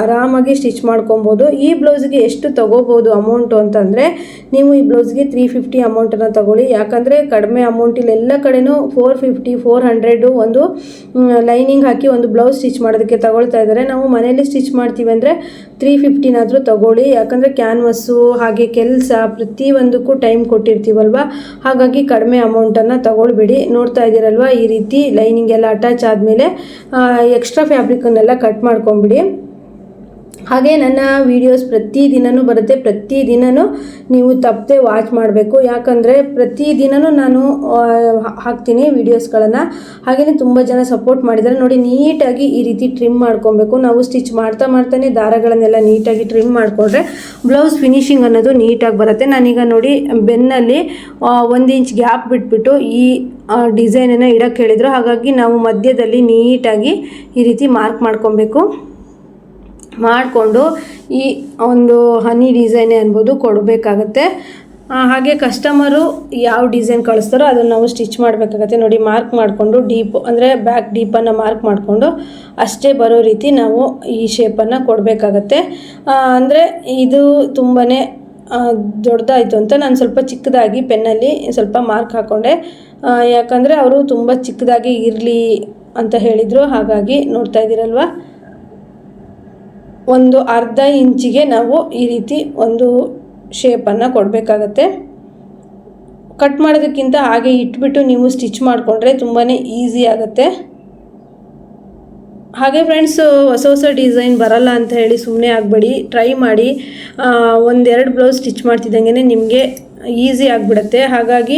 ಆರಾಮಾಗಿ ಸ್ಟಿಚ್ ಮಾಡ್ಕೊಬೋದು. ಈ ಬ್ಲೌಸ್ಗೆ ಎಷ್ಟು ತಗೋಬೋದು ಅಮೌಂಟು ಅಂತಂದರೆ, ನೀವು ಈ ಬ್ಲೌಸ್ಗೆ ತ್ರೀ ಫಿಫ್ಟಿ ಅಮೌಂಟನ್ನು ತಗೊಳ್ಳಿ. ಯಾಕಂದರೆ ಕಡಿಮೆ ಅಮೌಂಟಿಲ್ಲ ಎಲ್ಲ ಕಡೆನೂ ಫೋರ್ ಫಿಫ್ಟಿ ಫೋರ್ ಹಂಡ್ರೆಡು ಒಂದು ಲೈನಿಂಗ್ ಹಾಕಿ ಒಂದು ಬ್ಲೌಸ್ ಸ್ಟಿಚ್ ಮಾಡೋದಕ್ಕೆ ತಗೊಳ್ತಾ ಇದ್ದಾರೆ. ನಾವು ಮನೇಲಿ ಸ್ಟಿಚ್ ಮಾಡ್ತೀವಿ ಅಂದರೆ ತ್ರೀ ಫಿಫ್ಟಿನಾದರೂ ತಗೊಳ್ಳಿ. ಯಾಕಂದರೆ ಕ್ಯಾನ್ವಸ್ಸು ಹಾಗೆ ಕೆಲಸ ಪ್ರತಿಯೊಂದಕ್ಕೂ ಟೈಮ್ ಕೊಟ್ಟಿರ್ತೀವಲ್ವ? ಹಾಗಾಗಿ ಕಡಿಮೆ ಅಮೌಂಟನ್ನು ತಗೊಳ್ಬೇಡಿ. ನೋಡ್ತಾ ಇದ್ದೀರಲ್ವ? ಈ ರೀತಿ ಲೈನಿಂಗ್ ಎಲ್ಲ ಅಟ್ಯಾಚ್ ಆದಮೇಲೆ ಎಕ್ಸ್ಟ್ರಾ ಫ್ಯಾಬ್ರಿಕನ್ನೆಲ್ಲ ಕಟ್ ಮಾಡ್ಕೊಂಬಿಡಿ. ಹಾಗೆ ನನ್ನ ವೀಡಿಯೋಸ್ ಪ್ರತಿದಿನವೂ ಬರುತ್ತೆ. ಪ್ರತಿದಿನವೂ ನೀವು ತಪ್ಪದೆ ವಾಚ್ ಮಾಡಬೇಕು. ಯಾಕಂದರೆ ಪ್ರತಿದಿನವೂ ನಾನು ಹಾಕ್ತೀನಿ ವೀಡಿಯೋಸ್ಗಳನ್ನು ಹಾಗೆಯೇ ತುಂಬ ಜನ ಸಪೋರ್ಟ್ ಮಾಡಿದ್ದಾರೆ. ನೋಡಿ, ನೀಟಾಗಿ ಈ ರೀತಿ ಟ್ರಿಮ್ ಮಾಡ್ಕೊಬೇಕು. ನಾವು ಸ್ಟಿಚ್ ಮಾಡ್ತಾ ಮಾಡ್ತಾನೆ ದಾರಗಳನ್ನೆಲ್ಲ ನೀಟಾಗಿ ಟ್ರಿಮ್ ಮಾಡಿಕೊಂಡ್ರೆ ಬ್ಲೌಸ್ ಫಿನಿಶಿಂಗ್ ಅನ್ನೋದು ನೀಟಾಗಿ ಬರುತ್ತೆ. ನಾನೀಗ ನೋಡಿ, ಬೆನ್ನಲ್ಲಿ ಒಂದು ಇಂಚ್ ಗ್ಯಾಪ್ ಬಿಟ್ಬಿಟ್ಟು ಈ ಡಿಸೈನನ್ನು ಇಡೋಕ್ಕೆ ಹೇಳಿದರು. ಹಾಗಾಗಿ ನಾವು ಮಧ್ಯದಲ್ಲಿ ನೀಟಾಗಿ ಈ ರೀತಿ ಮಾರ್ಕ್ ಮಾಡ್ಕೊಬೇಕು. ಮಾಡಿಕೊಂಡು ಈ ಒಂದು ಹನಿ ಡಿಸೈನೇ ಅನ್ಬೋದು ಕೊಡಬೇಕಾಗತ್ತೆ. ಹಾಗೆ ಕಸ್ಟಮರು ಯಾವ ಡಿಸೈನ್ ಕಳಿಸ್ತಾರೋ ಅದನ್ನು ನಾವು ಸ್ಟಿಚ್ ಮಾಡಬೇಕಾಗತ್ತೆ. ನೋಡಿ, ಮಾರ್ಕ್ ಮಾಡಿಕೊಂಡು ಡೀಪ್ ಅಂದರೆ ಬ್ಯಾಕ್ ಡೀಪನ್ನು ಮಾರ್ಕ್ ಮಾಡಿಕೊಂಡು ಅಷ್ಟೇ ಬರೋ ರೀತಿ ನಾವು ಈ ಶೇಪನ್ನು ಕೊಡಬೇಕಾಗತ್ತೆ. ಅಂದರೆ ಇದು ತುಂಬಾ ದೊಡ್ಡದಾಯಿತು ಅಂತ ನಾನು ಸ್ವಲ್ಪ ಚಿಕ್ಕದಾಗಿ ಪೆನ್ನಲ್ಲಿ ಸ್ವಲ್ಪ ಮಾರ್ಕ್ ಹಾಕ್ಕೊಂಡೆ ಯಾಕಂದರೆ ಅವರು ತುಂಬ ಚಿಕ್ಕದಾಗಿ ಇರಲಿ ಅಂತ ಹೇಳಿದರು. ಹಾಗಾಗಿ ನೋಡ್ತಾ ಇದ್ದೀರಲ್ವ? ಒಂದು ಅರ್ಧ ಇಂಚಿಗೆ ನಾವು ಈ ರೀತಿ ಒಂದು ಶೇಪನ್ನು ಕೊಡಬೇಕಾಗತ್ತೆ. ಕಟ್ ಮಾಡೋದಕ್ಕಿಂತ ಹಾಗೆ ಇಟ್ಬಿಟ್ಟು ನೀವು ಸ್ಟಿಚ್ ಮಾಡಿಕೊಂಡ್ರೆ ತುಂಬಾ ಈಸಿ ಆಗುತ್ತೆ. ಹಾಗೆ ಫ್ರೆಂಡ್ಸ್ ಹೊಸ ಹೊಸ ಡಿಸೈನ್ ಬರಲ್ಲ ಅಂತ ಹೇಳಿ ಸುಮ್ಮನೆ ಆಗಬೇಡಿ. ಟ್ರೈ ಮಾಡಿ. ಒಂದೆರಡು ಬ್ಲೌಸ್ ಸ್ಟಿಚ್ ಮಾಡ್ತಿದ್ದಂಗೆ ನಿಮಗೆ ಈಸಿ ಆಗಿಬಿಡುತ್ತೆ. ಹಾಗಾಗಿ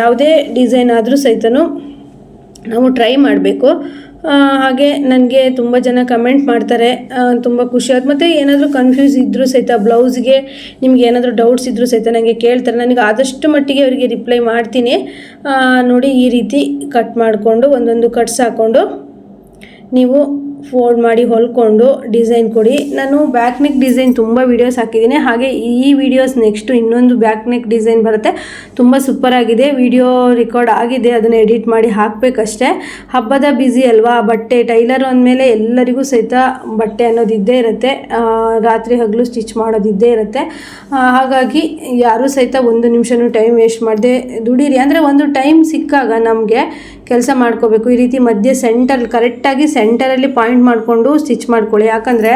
ಯಾವುದೇ ಡಿಸೈನ್ ಆದರೂ ಸಹಿತ ನಾವು ಟ್ರೈ ಮಾಡಬೇಕು. ಹಾಗೆ ನನಗೆ ತುಂಬ ಜನ ಕಮೆಂಟ್ ಮಾಡ್ತಾರೆ. ತುಂಬ ಖುಷಿ ಆಯ್ತು ಮತ್ತು ಏನಾದರೂ ಕನ್ಫ್ಯೂಸ್ ಇದ್ದರೂ ಸಹಿತ ಬ್ಲೌಸ್ಗೆ ನಿಮ್ಗೆ ಏನಾದರೂ ಡೌಟ್ಸ್ ಇದ್ದರೂ ಸಹಿತ ನನಗೆ ಕೇಳ್ತಾರೆ. ನನಗೆ ಆದಷ್ಟು ಮಟ್ಟಿಗೆ ಅವರಿಗೆ ರಿಪ್ಲೈ ಮಾಡ್ತೀನಿ. ನೋಡಿ ಈ ರೀತಿ ಕಟ್ ಮಾಡಿಕೊಂಡು ಒಂದೊಂದು ಕಟ್ಸ್ ಹಾಕ್ಕೊಂಡು ನೀವು ಫೋಲ್ಡ್ ಮಾಡಿ ಹೊಲ್ಕೊಂಡು ಡಿಸೈನ್ ಕೊಡಿ. ನಾನು ಬ್ಯಾಕ್ ನೆಕ್ ಡಿಸೈನ್ ತುಂಬ ವೀಡಿಯೋಸ್ ಹಾಕಿದ್ದೀನಿ. ಹಾಗೆ ಈ ವಿಡಿಯೋಸ್ ನೆಕ್ಸ್ಟು ಇನ್ನೊಂದು ಬ್ಯಾಕ್ ನೆಕ್ ಡಿಸೈನ್ ಬರುತ್ತೆ. ತುಂಬ ಸೂಪರ್ ಆಗಿದೆ. ವಿಡಿಯೋ ರೆಕಾರ್ಡ್ ಆಗಿದೆ. ಅದನ್ನು ಎಡಿಟ್ ಮಾಡಿ ಹಾಕಬೇಕಷ್ಟೇ. ಹಬ್ಬದ ಬ್ಯುಸಿ ಅಲ್ವಾ? ಬಟ್ಟೆ, ಟೈಲರ್ ಅಂದಮೇಲೆ ಎಲ್ಲರಿಗೂ ಸಹಿತ ಬಟ್ಟೆ ಅನ್ನೋದು ಇದ್ದೇ ಇರುತ್ತೆ. ರಾತ್ರಿ ಹಗಲು ಸ್ಟಿಚ್ ಮಾಡೋದಿದ್ದೇ ಇರುತ್ತೆ. ಹಾಗಾಗಿ ಯಾರೂ ಸಹಿತ ಒಂದು ನಿಮಿಷನೂ ಟೈಮ್ ವೇಸ್ಟ್ ಮಾಡದೆ ದುಡೀರಿ. ಅಂದರೆ ಒಂದು ಟೈಮ್ ಸಿಕ್ಕಾಗ ನಮಗೆ ಕೆಲಸ ಮಾಡ್ಕೋಬೇಕು. ಈ ರೀತಿ ಮಧ್ಯೆ ಸೆಂಟರ್ ಕರೆಕ್ಟಾಗಿ ಸೆಂಟರಲ್ಲಿ ಪಾಯಿಂಟ್ ಮಾಡಿಕೊಂಡು ಸ್ಟಿಚ್ ಮಾಡ್ಕೊಳ್ಳಿ. ಯಾಕಂದರೆ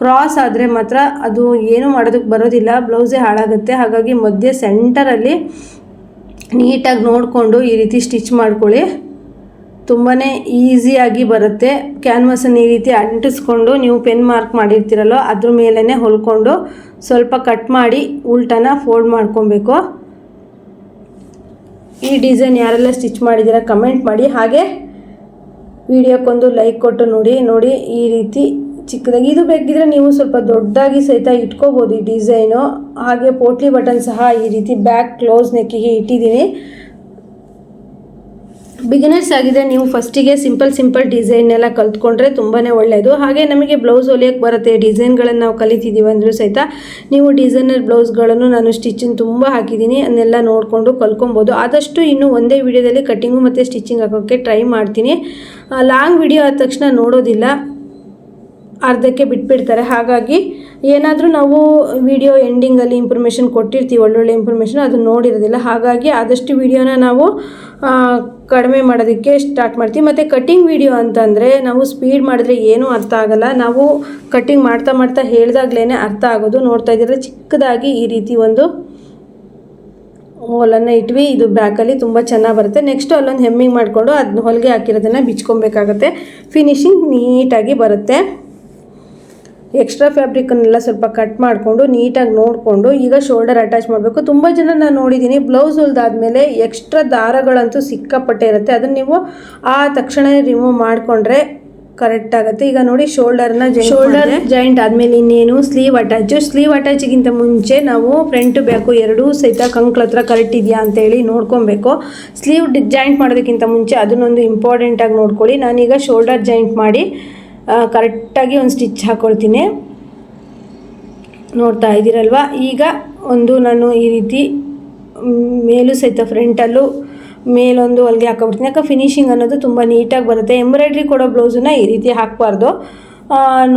ಕ್ರಾಸ್ ಆದರೆ ಮಾತ್ರ ಅದು ಏನೂ ಮಾಡೋದಕ್ಕೆ ಬರೋದಿಲ್ಲ. ಬ್ಲೌಸೇ ಹಾಳಾಗುತ್ತೆ. ಹಾಗಾಗಿ ಮಧ್ಯೆ ಸೆಂಟರಲ್ಲಿ ನೀಟಾಗಿ ನೋಡಿಕೊಂಡು ಈ ರೀತಿ ಸ್ಟಿಚ್ ಮಾಡ್ಕೊಳ್ಳಿ. ತುಂಬಾ ಈಸಿಯಾಗಿ ಬರುತ್ತೆ. ಕ್ಯಾನ್ವಸನ್ನು ಈ ರೀತಿ ಅಂಟಿಸ್ಕೊಂಡು ನೀವು ಪೆನ್ ಮಾರ್ಕ್ ಮಾಡಿರ್ತೀರಲ್ಲೋ ಅದ್ರ ಮೇಲೇ ಹೊಲ್ಕೊಂಡು ಸ್ವಲ್ಪ ಕಟ್ ಮಾಡಿ ಉಲ್ಟನ ಫೋಲ್ಡ್ ಮಾಡ್ಕೊಬೇಕು. ಈ ಡಿಸೈನ್ ಯಾರೆಲ್ಲ ಸ್ಟಿಚ್ ಮಾಡಿದ್ದೀರಾ ಕಮೆಂಟ್ ಮಾಡಿ. ಹಾಗೆ ವಿಡಿಯೋಕ್ಕೊಂದು ಲೈಕ್ ಕೊಟ್ಟು ನೋಡಿ ನೋಡಿ ಈ ರೀತಿ ಚಿಕ್ಕದಾಗಿ. ಇದು ಬೇಕಿದ್ರೆ ನೀವು ಸ್ವಲ್ಪ ದೊಡ್ಡದಾಗಿ ಸಹಿತ ಇಟ್ಕೋಬೋದು ಈ ಡಿಸೈನು. ಹಾಗೆ ಪೋಟ್ಲಿ ಬಟನ್ ಸಹ ಈ ರೀತಿ ಬ್ಯಾಕ್ ಕ್ಲೋಸ್ ನೆಕ್ಕಿಗೆ ಇಟ್ಟಿದ್ದೀನಿ. ಬಿಗಿನರ್ಸ್ ಆಗಿದ್ರೆ ನೀವು ಫಸ್ಟಿಗೆ ಸಿಂಪಲ್ ಸಿಂಪಲ್ ಡಿಸೈನ್ ಎಲ್ಲ ಕಲ್ತ್ಕೊಂಡ್ರೆ ತುಂಬಾ ಒಳ್ಳೆಯದು ಹಾಗೆ ನಮಗೆ ಬ್ಲೌಸ್ ಹೊಲಿಯೋಕ್ಕೆ ಬರುತ್ತೆ ಡಿಸೈನ್ಗಳನ್ನು ನಾವು ಕಲಿತಿದ್ದೀವಿ ಅಂದರೂ ಸಹಿತ ನೀವು ಡಿಸೈನರ್ ಬ್ಲೌಸ್ಗಳನ್ನು ನಾನು ಸ್ಟಿಚಿಂಗ್ ತುಂಬ ಹಾಕಿದ್ದೀನಿ ಅದನ್ನೆಲ್ಲ ನೋಡಿಕೊಂಡು ಕಲ್ಕೊಬೋದು ಆದಷ್ಟು ಇನ್ನು ಒಂದೇ ವಿಡಿಯೋದಲ್ಲಿ ಕಟ್ಟಿಂಗು ಮತ್ತು ಸ್ಟಿಚಿಂಗ್ ಹಾಕೋಕ್ಕೆ ಟ್ರೈ ಮಾಡ್ತೀನಿ. ಲಾಂಗ್ ವಿಡಿಯೋ ಆದ ತಕ್ಷಣ ನೋಡೋದಿಲ್ಲ. ಅರ್ಧಕ್ಕೆ ಬಿಟ್ಬಿಡ್ತಾರೆ. ಹಾಗಾಗಿ ಏನಾದರೂ ನಾವು ವಿಡಿಯೋ ಎಂಡಿಂಗಲ್ಲಿ ಇನ್ಫಾರ್ಮೇಷನ್ ಕೊಟ್ಟಿರ್ತೀವಿ, ಒಳ್ಳೊಳ್ಳೆ ಇನ್ಫಾರ್ಮೇಷನ್ ಅದು ನೋಡಿರೋದಿಲ್ಲ. ಹಾಗಾಗಿ ಆದಷ್ಟು ವಿಡಿಯೋನ ನಾವು ಕಡಿಮೆ ಮಾಡೋದಕ್ಕೆ ಸ್ಟಾರ್ಟ್ ಮಾಡ್ತೀವಿ. ಮತ್ತು ಕಟ್ಟಿಂಗ್ ವಿಡಿಯೋ ಅಂತಂದರೆ ನಾವು ಸ್ಪೀಡ್ ಮಾಡಿದ್ರೆ ಏನೂ ಅರ್ಥ ಆಗಲ್ಲ. ನಾವು ಕಟ್ಟಿಂಗ್ ಮಾಡ್ತಾ ಮಾಡ್ತಾ ಹೇಳ್ದಾಗ್ಲೇ ಅರ್ಥ ಆಗೋದು. ನೋಡ್ತಾ ಇದ್ದರೆ ಚಿಕ್ಕದಾಗಿ ಈ ರೀತಿ ಒಂದು ಹೋಲನ್ನು ಇಟ್ವಿ. ಇದು ಬ್ಯಾಕಲ್ಲಿ ತುಂಬ ಚೆನ್ನಾಗಿ ಬರುತ್ತೆ. ನೆಕ್ಸ್ಟ್ ಅಲ್ಲೊಂದು ಹೆಮ್ಮಿಂಗ್ ಮಾಡಿಕೊಂಡು ಅದನ್ನ ಹೊಲಿಗೆ ಹಾಕಿರೋದನ್ನು ಬಿಚ್ಕೊಬೇಕಾಗತ್ತೆ. ಫಿನಿಶಿಂಗ್ ನೀಟಾಗಿ ಬರುತ್ತೆ. ಎಕ್ಸ್ಟ್ರಾ ಫ್ಯಾಬ್ರಿಕನ್ನೆಲ್ಲ ಸ್ವಲ್ಪ ಕಟ್ ಮಾಡಿಕೊಂಡು ನೀಟಾಗಿ ನೋಡಿಕೊಂಡು ಈಗ ಶೋಲ್ಡರ್ ಅಟ್ಯಾಚ್ ಮಾಡಬೇಕು. ತುಂಬ ಜನ ನಾನು ನೋಡಿದ್ದೀನಿ ಬ್ಲೌಸ್ ಹೊಲ್ದಾದ್ಮೇಲೆ ಎಕ್ಸ್ಟ್ರಾ ದಾರಗಳಂತೂ ಸಿಕ್ಕಾಪಟ್ಟೆ ಇರುತ್ತೆ. ಅದನ್ನು ನೀವು ಆ ತಕ್ಷಣ ರಿಮೂವ್ ಮಾಡಿಕೊಂಡ್ರೆ ಕರೆಕ್ಟ್ ಆಗುತ್ತೆ. ಈಗ ನೋಡಿ ಶೋಲ್ಡರ್ನ ಶೋಲ್ಡರ್ ಜಾಯಿಂಟ್ ಆದಮೇಲೆ ಇನ್ನೇನು ಸ್ಲೀವ್ ಅಟ್ಯಾಚು ಸ್ಲೀವ್ ಅಟ್ಯಾಚ್ಗಿಂತ ಮುಂಚೆ ನಾವು ಫ್ರಂಟ್ ಬ್ಯಾಕು ಎರಡೂ ಸಹಿತ ಕಂಕ್ಳ ಹತ್ರ ಕರೆಕ್ಟ್ ಇದೆಯಾ ಅಂತೇಳಿ ನೋಡ್ಕೊಬೇಕು. ಸ್ಲೀವ್ ಜಾಯಿಂಟ್ ಮಾಡೋದಕ್ಕಿಂತ ಮುಂಚೆ ಅದನ್ನೊಂದು ಇಂಪಾರ್ಟೆಂಟಾಗಿ ನೋಡ್ಕೊಳ್ಳಿ. ನಾನೀಗ ಶೋಲ್ಡರ್ ಜಾಯಿಂಟ್ ಮಾಡಿ ಕರೆಕ್ಟಾಗಿ ಒಂದು ಸ್ಟಿಚ್ ಹಾಕ್ಕೊಳ್ತೀನಿ ನೋಡ್ತಾ ಇದ್ದೀರಲ್ವ? ಈಗ ಒಂದು ನಾನು ಈ ರೀತಿ ಮೇಲೂ ಸಹಿತ ಫ್ರಂಟಲ್ಲೂ ಮೇಲೊಂದು ಹೊಲಿಗೆ ಹಾಕೊಬಿಡ್ತೀನಿ. ಯಾಕೆ ಫಿನಿಶಿಂಗ್ ಅನ್ನೋದು ತುಂಬ ನೀಟಾಗಿ ಬರುತ್ತೆ. ಎಂಬ್ರಾಯ್ಡ್ರಿ ಕೊಡೋ ಬ್ಲೌಸನ್ನ ಈ ರೀತಿ ಹಾಕಬಾರ್ದು.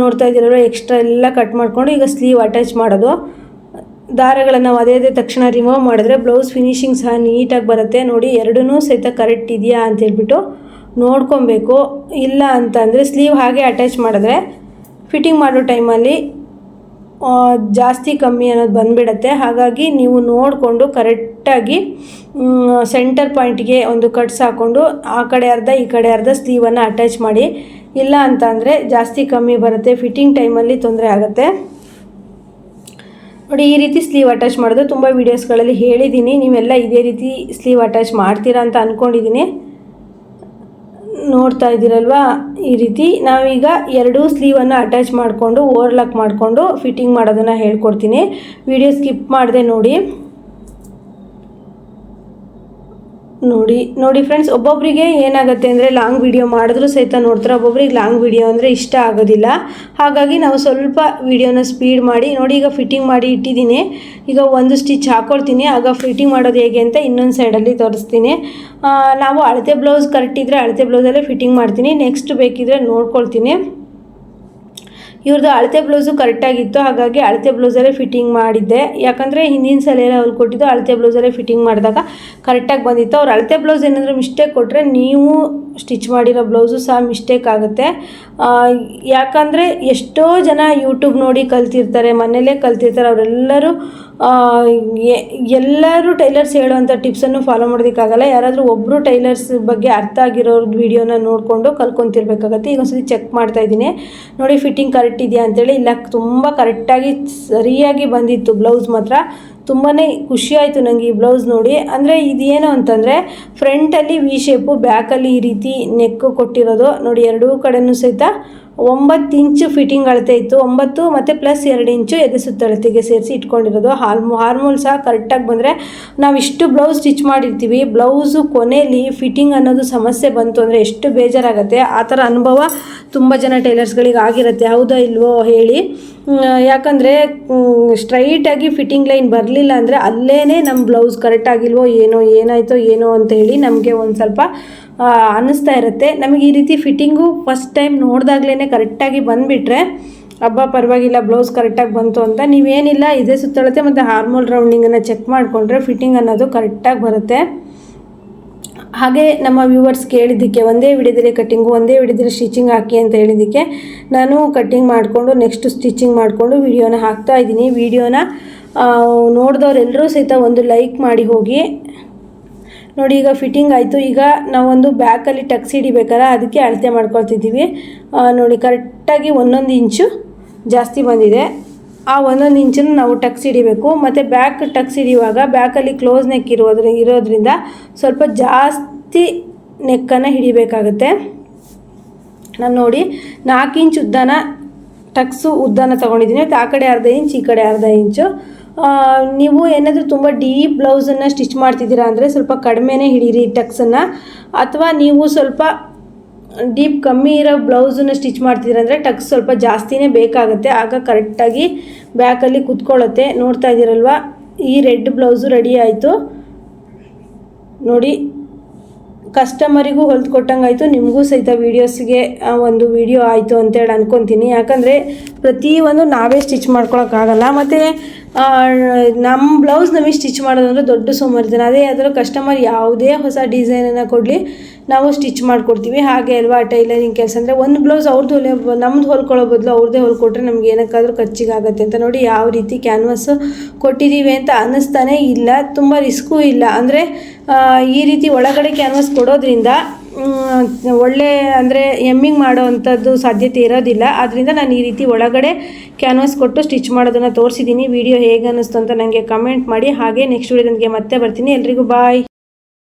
ನೋಡ್ತಾ ಇದ್ದೀರಲ್ವ? ಎಕ್ಸ್ಟ್ರಾ ಎಲ್ಲ ಕಟ್ ಮಾಡಿಕೊಂಡು ಈಗ ಸ್ಲೀವ್ ಅಟ್ಯಾಚ್ ಮಾಡೋದು. ದಾರಗಳನ್ನು ನಾವು ಅದೇ ಅದೇ ತಕ್ಷಣ ರಿಮೂವ್ ಮಾಡಿದ್ರೆ ಬ್ಲೌಸ್ ಫಿನಿಶಿಂಗ್ ಸಹ ನೀಟಾಗಿ ಬರುತ್ತೆ. ನೋಡಿ ಎರಡೂ ಸಹಿತ ಕರೆಕ್ಟ್ ಇದೆಯಾ ಅಂತ ಹೇಳ್ಬಿಟ್ಟು ನೋಡ್ಕೊಬೇಕು. ಇಲ್ಲ ಅಂತಂದರೆ ಸ್ಲೀವ್ ಹಾಗೆ ಅಟ್ಯಾಚ್ ಮಾಡಿದ್ರೆ ಫಿಟ್ಟಿಂಗ್ ಮಾಡೋ ಟೈಮಲ್ಲಿ ಜಾಸ್ತಿ ಕಮ್ಮಿ ಅನ್ನೋದು ಬಂದುಬಿಡತ್ತೆ. ಹಾಗಾಗಿ ನೀವು ನೋಡಿಕೊಂಡು ಕರೆಕ್ಟಾಗಿ ಸೆಂಟರ್ ಪಾಯಿಂಟ್ಗೆ ಒಂದು ಕಟ್ಸ್ ಹಾಕ್ಕೊಂಡು ಆ ಕಡೆ ಅರ್ಧ, ಈ ಕಡೆ ಅರ್ಧ ಸ್ಲೀವನ್ನು ಅಟ್ಯಾಚ್ ಮಾಡಿ. ಇಲ್ಲ ಅಂತ ಅಂದರೆ ಜಾಸ್ತಿ ಕಮ್ಮಿ ಬರುತ್ತೆ. ಫಿಟ್ಟಿಂಗ್ ಟೈಮಲ್ಲಿ ತೊಂದರೆ ಆಗುತ್ತೆ. ನೋಡಿ, ಈ ರೀತಿ ಸ್ಲೀವ್ ಅಟ್ಯಾಚ್ ಮಾಡೋದು ತುಂಬ ವೀಡಿಯೋಸ್ಗಳಲ್ಲಿ ಹೇಳಿದ್ದೀನಿ ನೀವೆಲ್ಲ ಇದೇ ರೀತಿ ಸ್ಲೀವ್ ಅಟ್ಯಾಚ್ ಮಾಡ್ತೀರಾ ಅಂತ ಅಂದ್ಕೊಂಡಿದ್ದೀನಿ ನೋಡ್ತಾ ಇದ್ದೀರಲ್ವಾ? ಈ ರೀತಿ ನಾವೀಗ ಎರಡೂ ಸ್ಲೀವನ್ನು ಅಟ್ಯಾಚ್ ಮಾಡಿಕೊಂಡು, ಓವರ್ಲಾಕ್ ಮಾಡಿಕೊಂಡು, ಫಿಟ್ಟಿಂಗ್ ಮಾಡೋದನ್ನು ಹೇಳ್ಕೊಡ್ತೀನಿ. ವಿಡಿಯೋ ಸ್ಕಿಪ್ ಮಾಡದೆ ನೋಡಿ. ನೋಡಿ ನೋಡಿ ಫ್ರೆಂಡ್ಸ್ ಒಬ್ಬೊಬ್ಬರಿಗೆ ಏನಾಗುತ್ತೆ ಅಂದರೆ ಲಾಂಗ್ ವಿಡಿಯೋ ಮಾಡಿದ್ರು ಸಹಿತ ನೋಡ್ತಾರೆ, ಒಬ್ಬೊಬ್ರಿಗೆ ಲಾಂಗ್ ವಿಡಿಯೋ ಅಂದರೆ ಇಷ್ಟ ಆಗೋದಿಲ್ಲ. ಹಾಗಾಗಿ ನಾವು ಸ್ವಲ್ಪ ವಿಡಿಯೋನ ಸ್ಪೀಡ್ ಮಾಡಿ, ನೋಡಿ ಈಗ ಫಿಟ್ಟಿಂಗ್ ಮಾಡಿ ಇಟ್ಟಿದ್ದೀನಿ. ಈಗ ಒಂದು ಸ್ಟಿಚ್ ಹಾಕ್ಕೊಳ್ತೀನಿ ಆಗ ಫಿಟ್ಟಿಂಗ್ ಮಾಡೋದು ಹೇಗೆ ಅಂತ ಇನ್ನೊಂದು ಸೈಡಲ್ಲಿ ತೋರಿಸ್ತೀನಿ. ನಾವು ಅಳತೆ ಬ್ಲೌಸ್ ಕರೆಕ್ಟ್ ಇದ್ದರೆ ಅಳತೆ ಬ್ಲೌಸಲ್ಲೇ ಫಿಟ್ಟಿಂಗ್ ಮಾಡ್ತೀನಿ. ನೆಕ್ಸ್ಟ್ ಬೇಕಿದ್ರೆ ನೋಡ್ಕೊಳ್ತೀನಿ. ಇವ್ರದ್ದು ಅಳತೆ ಬ್ಲೌಸು ಕರೆಕ್ಟಾಗಿತ್ತು ಹಾಗಾಗಿ ಅಳತೆ ಬ್ಲೌಸಲ್ಲೇ ಫಿಟ್ಟಿಂಗ್ ಮಾಡಿದ್ದೆ. ಯಾಕಂದರೆ ಹಿಂದಿನ ಸಲ ಎಲ್ಲ ಅವ್ರು ಕೊಟ್ಟಿದ್ದು ಅಳತೆ ಬ್ಲೌಸಲ್ಲೇ ಫಿಟ್ಟಿಂಗ್ ಮಾಡಿದಾಗ ಕರೆಕ್ಟಾಗಿ ಬಂದಿತ್ತು. ಅವ್ರು ಅಳತೆ ಬ್ಲೌಸ್ ಏನಾದರೂ ಮಿಸ್ಟೇಕ್ ಕೊಟ್ಟರೆ ನೀವು ಸ್ಟಿಚ್ ಮಾಡಿರೋ ಬ್ಲೌಸು ಸಹ ಮಿಸ್ಟೇಕ್ ಆಗುತ್ತೆ. ಯಾಕಂದರೆ ಎಷ್ಟೋ ಜನ ಯೂಟ್ಯೂಬ್ ನೋಡಿ ಕಲ್ತಿರ್ತಾರೆ ಮನೇಲೇ ಕಲ್ತಿರ್ತಾರೆ, ಅವರೆಲ್ಲರೂ ಎಲ್ಲರೂ ಟೈಲರ್ಸ್ ಹೇಳುವಂಥ ಟಿಪ್ಸನ್ನು ಫಾಲೋ ಮಾಡೋದಕ್ಕಾಗಲ್ಲ. ಯಾರಾದರೂ ಒಬ್ಬರು ಟೈಲರ್ಸ್ ಬಗ್ಗೆ ಅರ್ಥ ಆಗಿರೋರ್ದು ವಿಡಿಯೋನ ನೋಡಿಕೊಂಡು ಕಲ್ಕೊತಿರ್ಬೇಕಾಗತ್ತೆ ಈಗ ಒಂದ್ಸತಿ ಚೆಕ್ ಮಾಡ್ತಾ ಇದ್ದೀನಿ. ನೋಡಿ ಫಿಟ್ಟಿಂಗ್ ಕರೆಕ್ಟ್ ಇದೆಯಾ ಅಂತೇಳಿ. ಇಲ್ಲ, ತುಂಬ ಕರೆಕ್ಟಾಗಿ ಸರಿಯಾಗಿ ಬಂದಿತ್ತು ಬ್ಲೌಸ್ ಮಾತ್ರ. ತುಂಬಾ ಖುಷಿ ಆಯಿತು ನನಗೆ ಈ ಬ್ಲೌಸ್ ನೋಡಿ. ಅಂದರೆ ಇದೇನು ಅಂತಂದರೆ ಫ್ರಂಟಲ್ಲಿ ವಿ ಶೇಪು ಬ್ಯಾಕಲ್ಲಿ ಈ ರೀತಿ ನೆಕ್ ಕೊಟ್ಟಿರೋದು. ನೋಡಿ, ಎರಡೂ ಕಡೆಯೂ ಸಹಿತ ಒಂಬತ್ತು ಇಂಚು ಫಿಟ್ಟಿಂಗ್ ಅಳತೆ ಇತ್ತು. ಒಂಬತ್ತು ಮತ್ತು ಪ್ಲಸ್ ಎರಡು ಇಂಚು ಎದೆ ಸುತ್ತಳತೆಗೆ ಸೇರಿಸಿ ಇಟ್ಕೊಂಡಿರೋದು. ಹಾರ್ಮೋ ಹಾರ್ಮೋಲ್ ಸಹ ಕರೆಕ್ಟಾಗಿ ಬಂದರೆ ನಾವು ಇಷ್ಟು ಬ್ಲೌಸ್ ಸ್ಟಿಚ್ ಮಾಡಿರ್ತೀವಿ. ಬ್ಲೌಸು ಕೊನೆಯಲ್ಲಿ ಫಿಟ್ಟಿಂಗ್ ಅನ್ನೋದು ಸಮಸ್ಯೆ ಬಂತು ಅಂದರೆ ಎಷ್ಟು ಬೇಜಾರಾಗುತ್ತೆ. ಆ ಥರ ಅನುಭವ ತುಂಬ ಜನ ಟೈಲರ್ಸ್ಗಳಿಗೆ ಆಗಿರುತ್ತೆ. ಹೌದಾ ಇಲ್ವೋ ಹೇಳಿ. ಯಾಕಂದರೆ ಸ್ಟ್ರೈಟಾಗಿ ಫಿಟ್ಟಿಂಗ್ ಲೈನ್ ಬರಲಿಲ್ಲ ಅಂದರೆ ಅಲ್ಲೇ ನಮ್ಮ ಬ್ಲೌಸ್ ಕರೆಕ್ಟಾಗಿಲ್ವೋ ಏನೋ ಏನಾಯ್ತೋ, ಏನೋ ಅಂತ ಹೇಳಿ ನಮಗೆ ಒಂದು ಸ್ವಲ್ಪ ಅನ್ನಿಸ್ತಾ ಇರುತ್ತೆ. ನಮಗೆ ಈ ರೀತಿ ಫಿಟ್ಟಿಂಗು ಫಸ್ಟ್ ಟೈಮ್ ನೋಡಿದಾಗ್ಲೇ ಕರೆಕ್ಟಾಗಿ ಬಂದುಬಿಟ್ರೆ ಹಬ್ಬ ಪರವಾಗಿಲ್ಲ ಬ್ಲೌಸ್ ಕರೆಕ್ಟಾಗಿ ಬಂತು ಅಂತ. ನೀವೇನಿಲ್ಲ, ಇದೇ ಸುತ್ತಳತೆ ಮತ್ತು ಹಾರ್ಮೋಲ್ ರೌಂಡಿಂಗನ್ನು ಚೆಕ್ ಮಾಡಿಕೊಂಡ್ರೆ ಫಿಟ್ಟಿಂಗ್ ಅನ್ನೋದು ಕರೆಕ್ಟಾಗಿ ಬರುತ್ತೆ. ಹಾಗೆ ನಮ್ಮ ವ್ಯೂವರ್ಸ್ ಕೇಳಿದ್ದಕ್ಕೆ, ಒಂದೇ ವಿಡಿಯೋದಲ್ಲಿ ಕಟ್ಟಿಂಗು ಒಂದೇ ವಿಡಿಯೋದಲ್ಲಿ ಸ್ಟಿಚಿಂಗ್ ಹಾಕಿ ಅಂತ ಹೇಳಿದ್ದಕ್ಕೆ, ನಾನು ಕಟ್ಟಿಂಗ್ ಮಾಡಿಕೊಂಡು ನೆಕ್ಸ್ಟ್ ಸ್ಟಿಚಿಂಗ್ ಮಾಡಿಕೊಂಡು ವಿಡಿಯೋನ ಹಾಕ್ತಾ ಇದ್ದೀನಿ. ವಿಡಿಯೋನ ನೋಡಿದವರೆಲ್ಲರೂ ಸಹಿತ ಒಂದು ಲೈಕ್ ಮಾಡಿ ಹೋಗಿ ನೋಡಿ, ಈಗ ಫಿಟ್ಟಿಂಗ್ ಆಯಿತು. ಈಗ ನಾವೊಂದು ಬ್ಯಾಕಲ್ಲಿ ಟಕ್ಸ್ ಹಿಡಿಬೇಕಲ್ಲ, ಅದಕ್ಕೆ ಅಳತೆ ಮಾಡ್ಕೊಳ್ತಿದ್ದೀವಿ. ನೋಡಿ ಕರೆಕ್ಟಾಗಿ ಒಂದೊಂದು ಇಂಚು ಜಾಸ್ತಿ ಬಂದಿದೆ. ಆ ಒಂದೊಂದು ಇಂಚನ್ನು ನಾವು ಟಕ್ಸ್ ಹಿಡಿಬೇಕು. ಮತ್ತು ಬ್ಯಾಕ್ ಟಕ್ಸ್ ಹಿಡಿಯುವಾಗ ಬ್ಯಾಕಲ್ಲಿ ಕ್ಲೋಸ್ ನೆಕ್ ಇರೋದ್ರ ಇರೋದ್ರಿಂದ ಸ್ವಲ್ಪ ಜಾಸ್ತಿ ನೆಕ್ಕನ್ನು ಹಿಡಿಬೇಕಾಗುತ್ತೆ. ನಾನು ನೋಡಿ, ನಾಲ್ಕು ಇಂಚ್ ಉದ್ದನ ಟಕ್ಸು ಉದ್ದನ ತೊಗೊಂಡಿದ್ದೀನಿ. ಆ ಕಡೆ ಅರ್ಧ ಇಂಚ್, ಈ ಕಡೆ ಅರ್ಧ ಇಂಚು. ನೀವು ಏನಾದರೂ ತುಂಬ ಡೀಪ್ ಬ್ಲೌಸನ್ನು ಸ್ಟಿಚ್ ಮಾಡ್ತಿದ್ದೀರಾ ಅಂದರೆ ಸ್ವಲ್ಪ ಕಡಿಮೆನೇ ಹಿಡೀರಿ ಟಕ್ಸನ್ನು ಅಥವಾ ನೀವು ಸ್ವಲ್ಪ ಡೀಪ್ ಕಮ್ಮಿ ಇರೋ ಬ್ಲೌಸನ್ನು ಸ್ಟಿಚ್ ಅಂದರೆ ಟಕ್ಸ್ ಸ್ವಲ್ಪ ಜಾಸ್ತಿನೇ ಬೇಕಾಗುತ್ತೆ. ಆಗ ಕರೆಕ್ಟಾಗಿ ಬ್ಯಾಕಲ್ಲಿ ಕುತ್ಕೊಳ್ಳುತ್ತೆ. ನೋಡ್ತಾ ಇದ್ದೀರಲ್ವ? ಈ ರೆಡ್ ಬ್ಲೌಸು ರೆಡಿ ಆಯಿತು. ನೋಡಿ, ಕಸ್ಟಮರಿಗೂ ಹೊಲ್ದು ಕೊಟ್ಟಂಗಾಯಿತು. ನಿಮಗೂ ಸಹಿತ ವೀಡಿಯೋಸ್ಗೆ ಒಂದು ವಿಡಿಯೋ ಆಯಿತು ಅಂತೇಳಿ ಅಂದ್ಕೊತೀನಿ ಯಾಕಂದರೆ ಪ್ರತಿಯೊಂದು ನಾವೇ ಸ್ಟಿಚ್ ಮಾಡ್ಕೊಳಕ್ಕಾಗಲ್ಲ. ಮತ್ತು ನಮ್ಮ ಬ್ಲೌಸ್ ನಮಗೆ ಸ್ಟಿಚ್ ಮಾಡೋದಂದ್ರೆ ದೊಡ್ಡ ಸೋಮಾರಿತನ. ಅದೇ ಆದರೂ ಕಸ್ಟಮರ್ ಯಾವುದೇ ಹೊಸ ಡಿಸೈನನ್ನು ಕೊಡಲಿ, ನಾವು ಸ್ಟಿಚ್ ಮಾಡಿಕೊಡ್ತೀವಿ. ಹಾಗೆ ಅಲ್ವಾ ಟೈಲರಿಂಗ್ ಕೆಲಸ ಅಂದರೆ ಒಂದು ಬ್ಲೌಸ್ ಅವ್ರದ್ದು ಹೊಲೆ, ನಮ್ದು ಹೊಲ್ಕೊಳ್ಳೋ ಬದಲು ಅವ್ರದ್ದೇ ಹೊಲ್ಕೊಟ್ರೆ ನಮ್ಗೆ ಏನಕ್ಕಾದ್ರೂ ಖರ್ಚಿಗಾಗತ್ತೆ ಅಂತ ನೋಡಿ ಯಾವ ರೀತಿ ಕ್ಯಾನ್ವಸ್ ಕೊಟ್ಟಿದ್ದೀವಿ ಅಂತ ಅನ್ನಿಸ್ತಾನೆ ಇಲ್ಲ. ತುಂಬ ರಿಸ್ಕೂ ಇಲ್ಲ. ಅಂದರೆ ಈ ರೀತಿ ಒಳಗಡೆ ಕ್ಯಾನ್ವಸ್ ಕೊಡೋದ್ರಿಂದ ಒಳ್ಳೆ ಅಂದರೆ ಎಮ್ಮಿಂಗ್ ಮಾಡೋವಂಥದ್ದು ಸಾಧ್ಯತೆ ಇರೋದಿಲ್ಲ. ಆದ್ದರಿಂದ ನಾನು ಈ ರೀತಿ ಒಳಗಡೆ ಕ್ಯಾನ್ವಾಸ್ ಕೊಟ್ಟು ಸ್ಟಿಚ್ ಮಾಡೋದನ್ನು ತೋರಿಸಿದ್ದೀನಿ ವಿಡಿಯೋ ಹೇಗೆ ಅನ್ನಿಸ್ತು ಅಂತ ನನಗೆ ಕಮೆಂಟ್ ಮಾಡಿ. ಹಾಗೆ ನೆಕ್ಸ್ಟ್ ವಿಡಿಯೋದೊಂದಿಗೆ ಮತ್ತೆ ಬರ್ತೀನಿ. ಎಲ್ರಿಗೂ ಬಾಯ್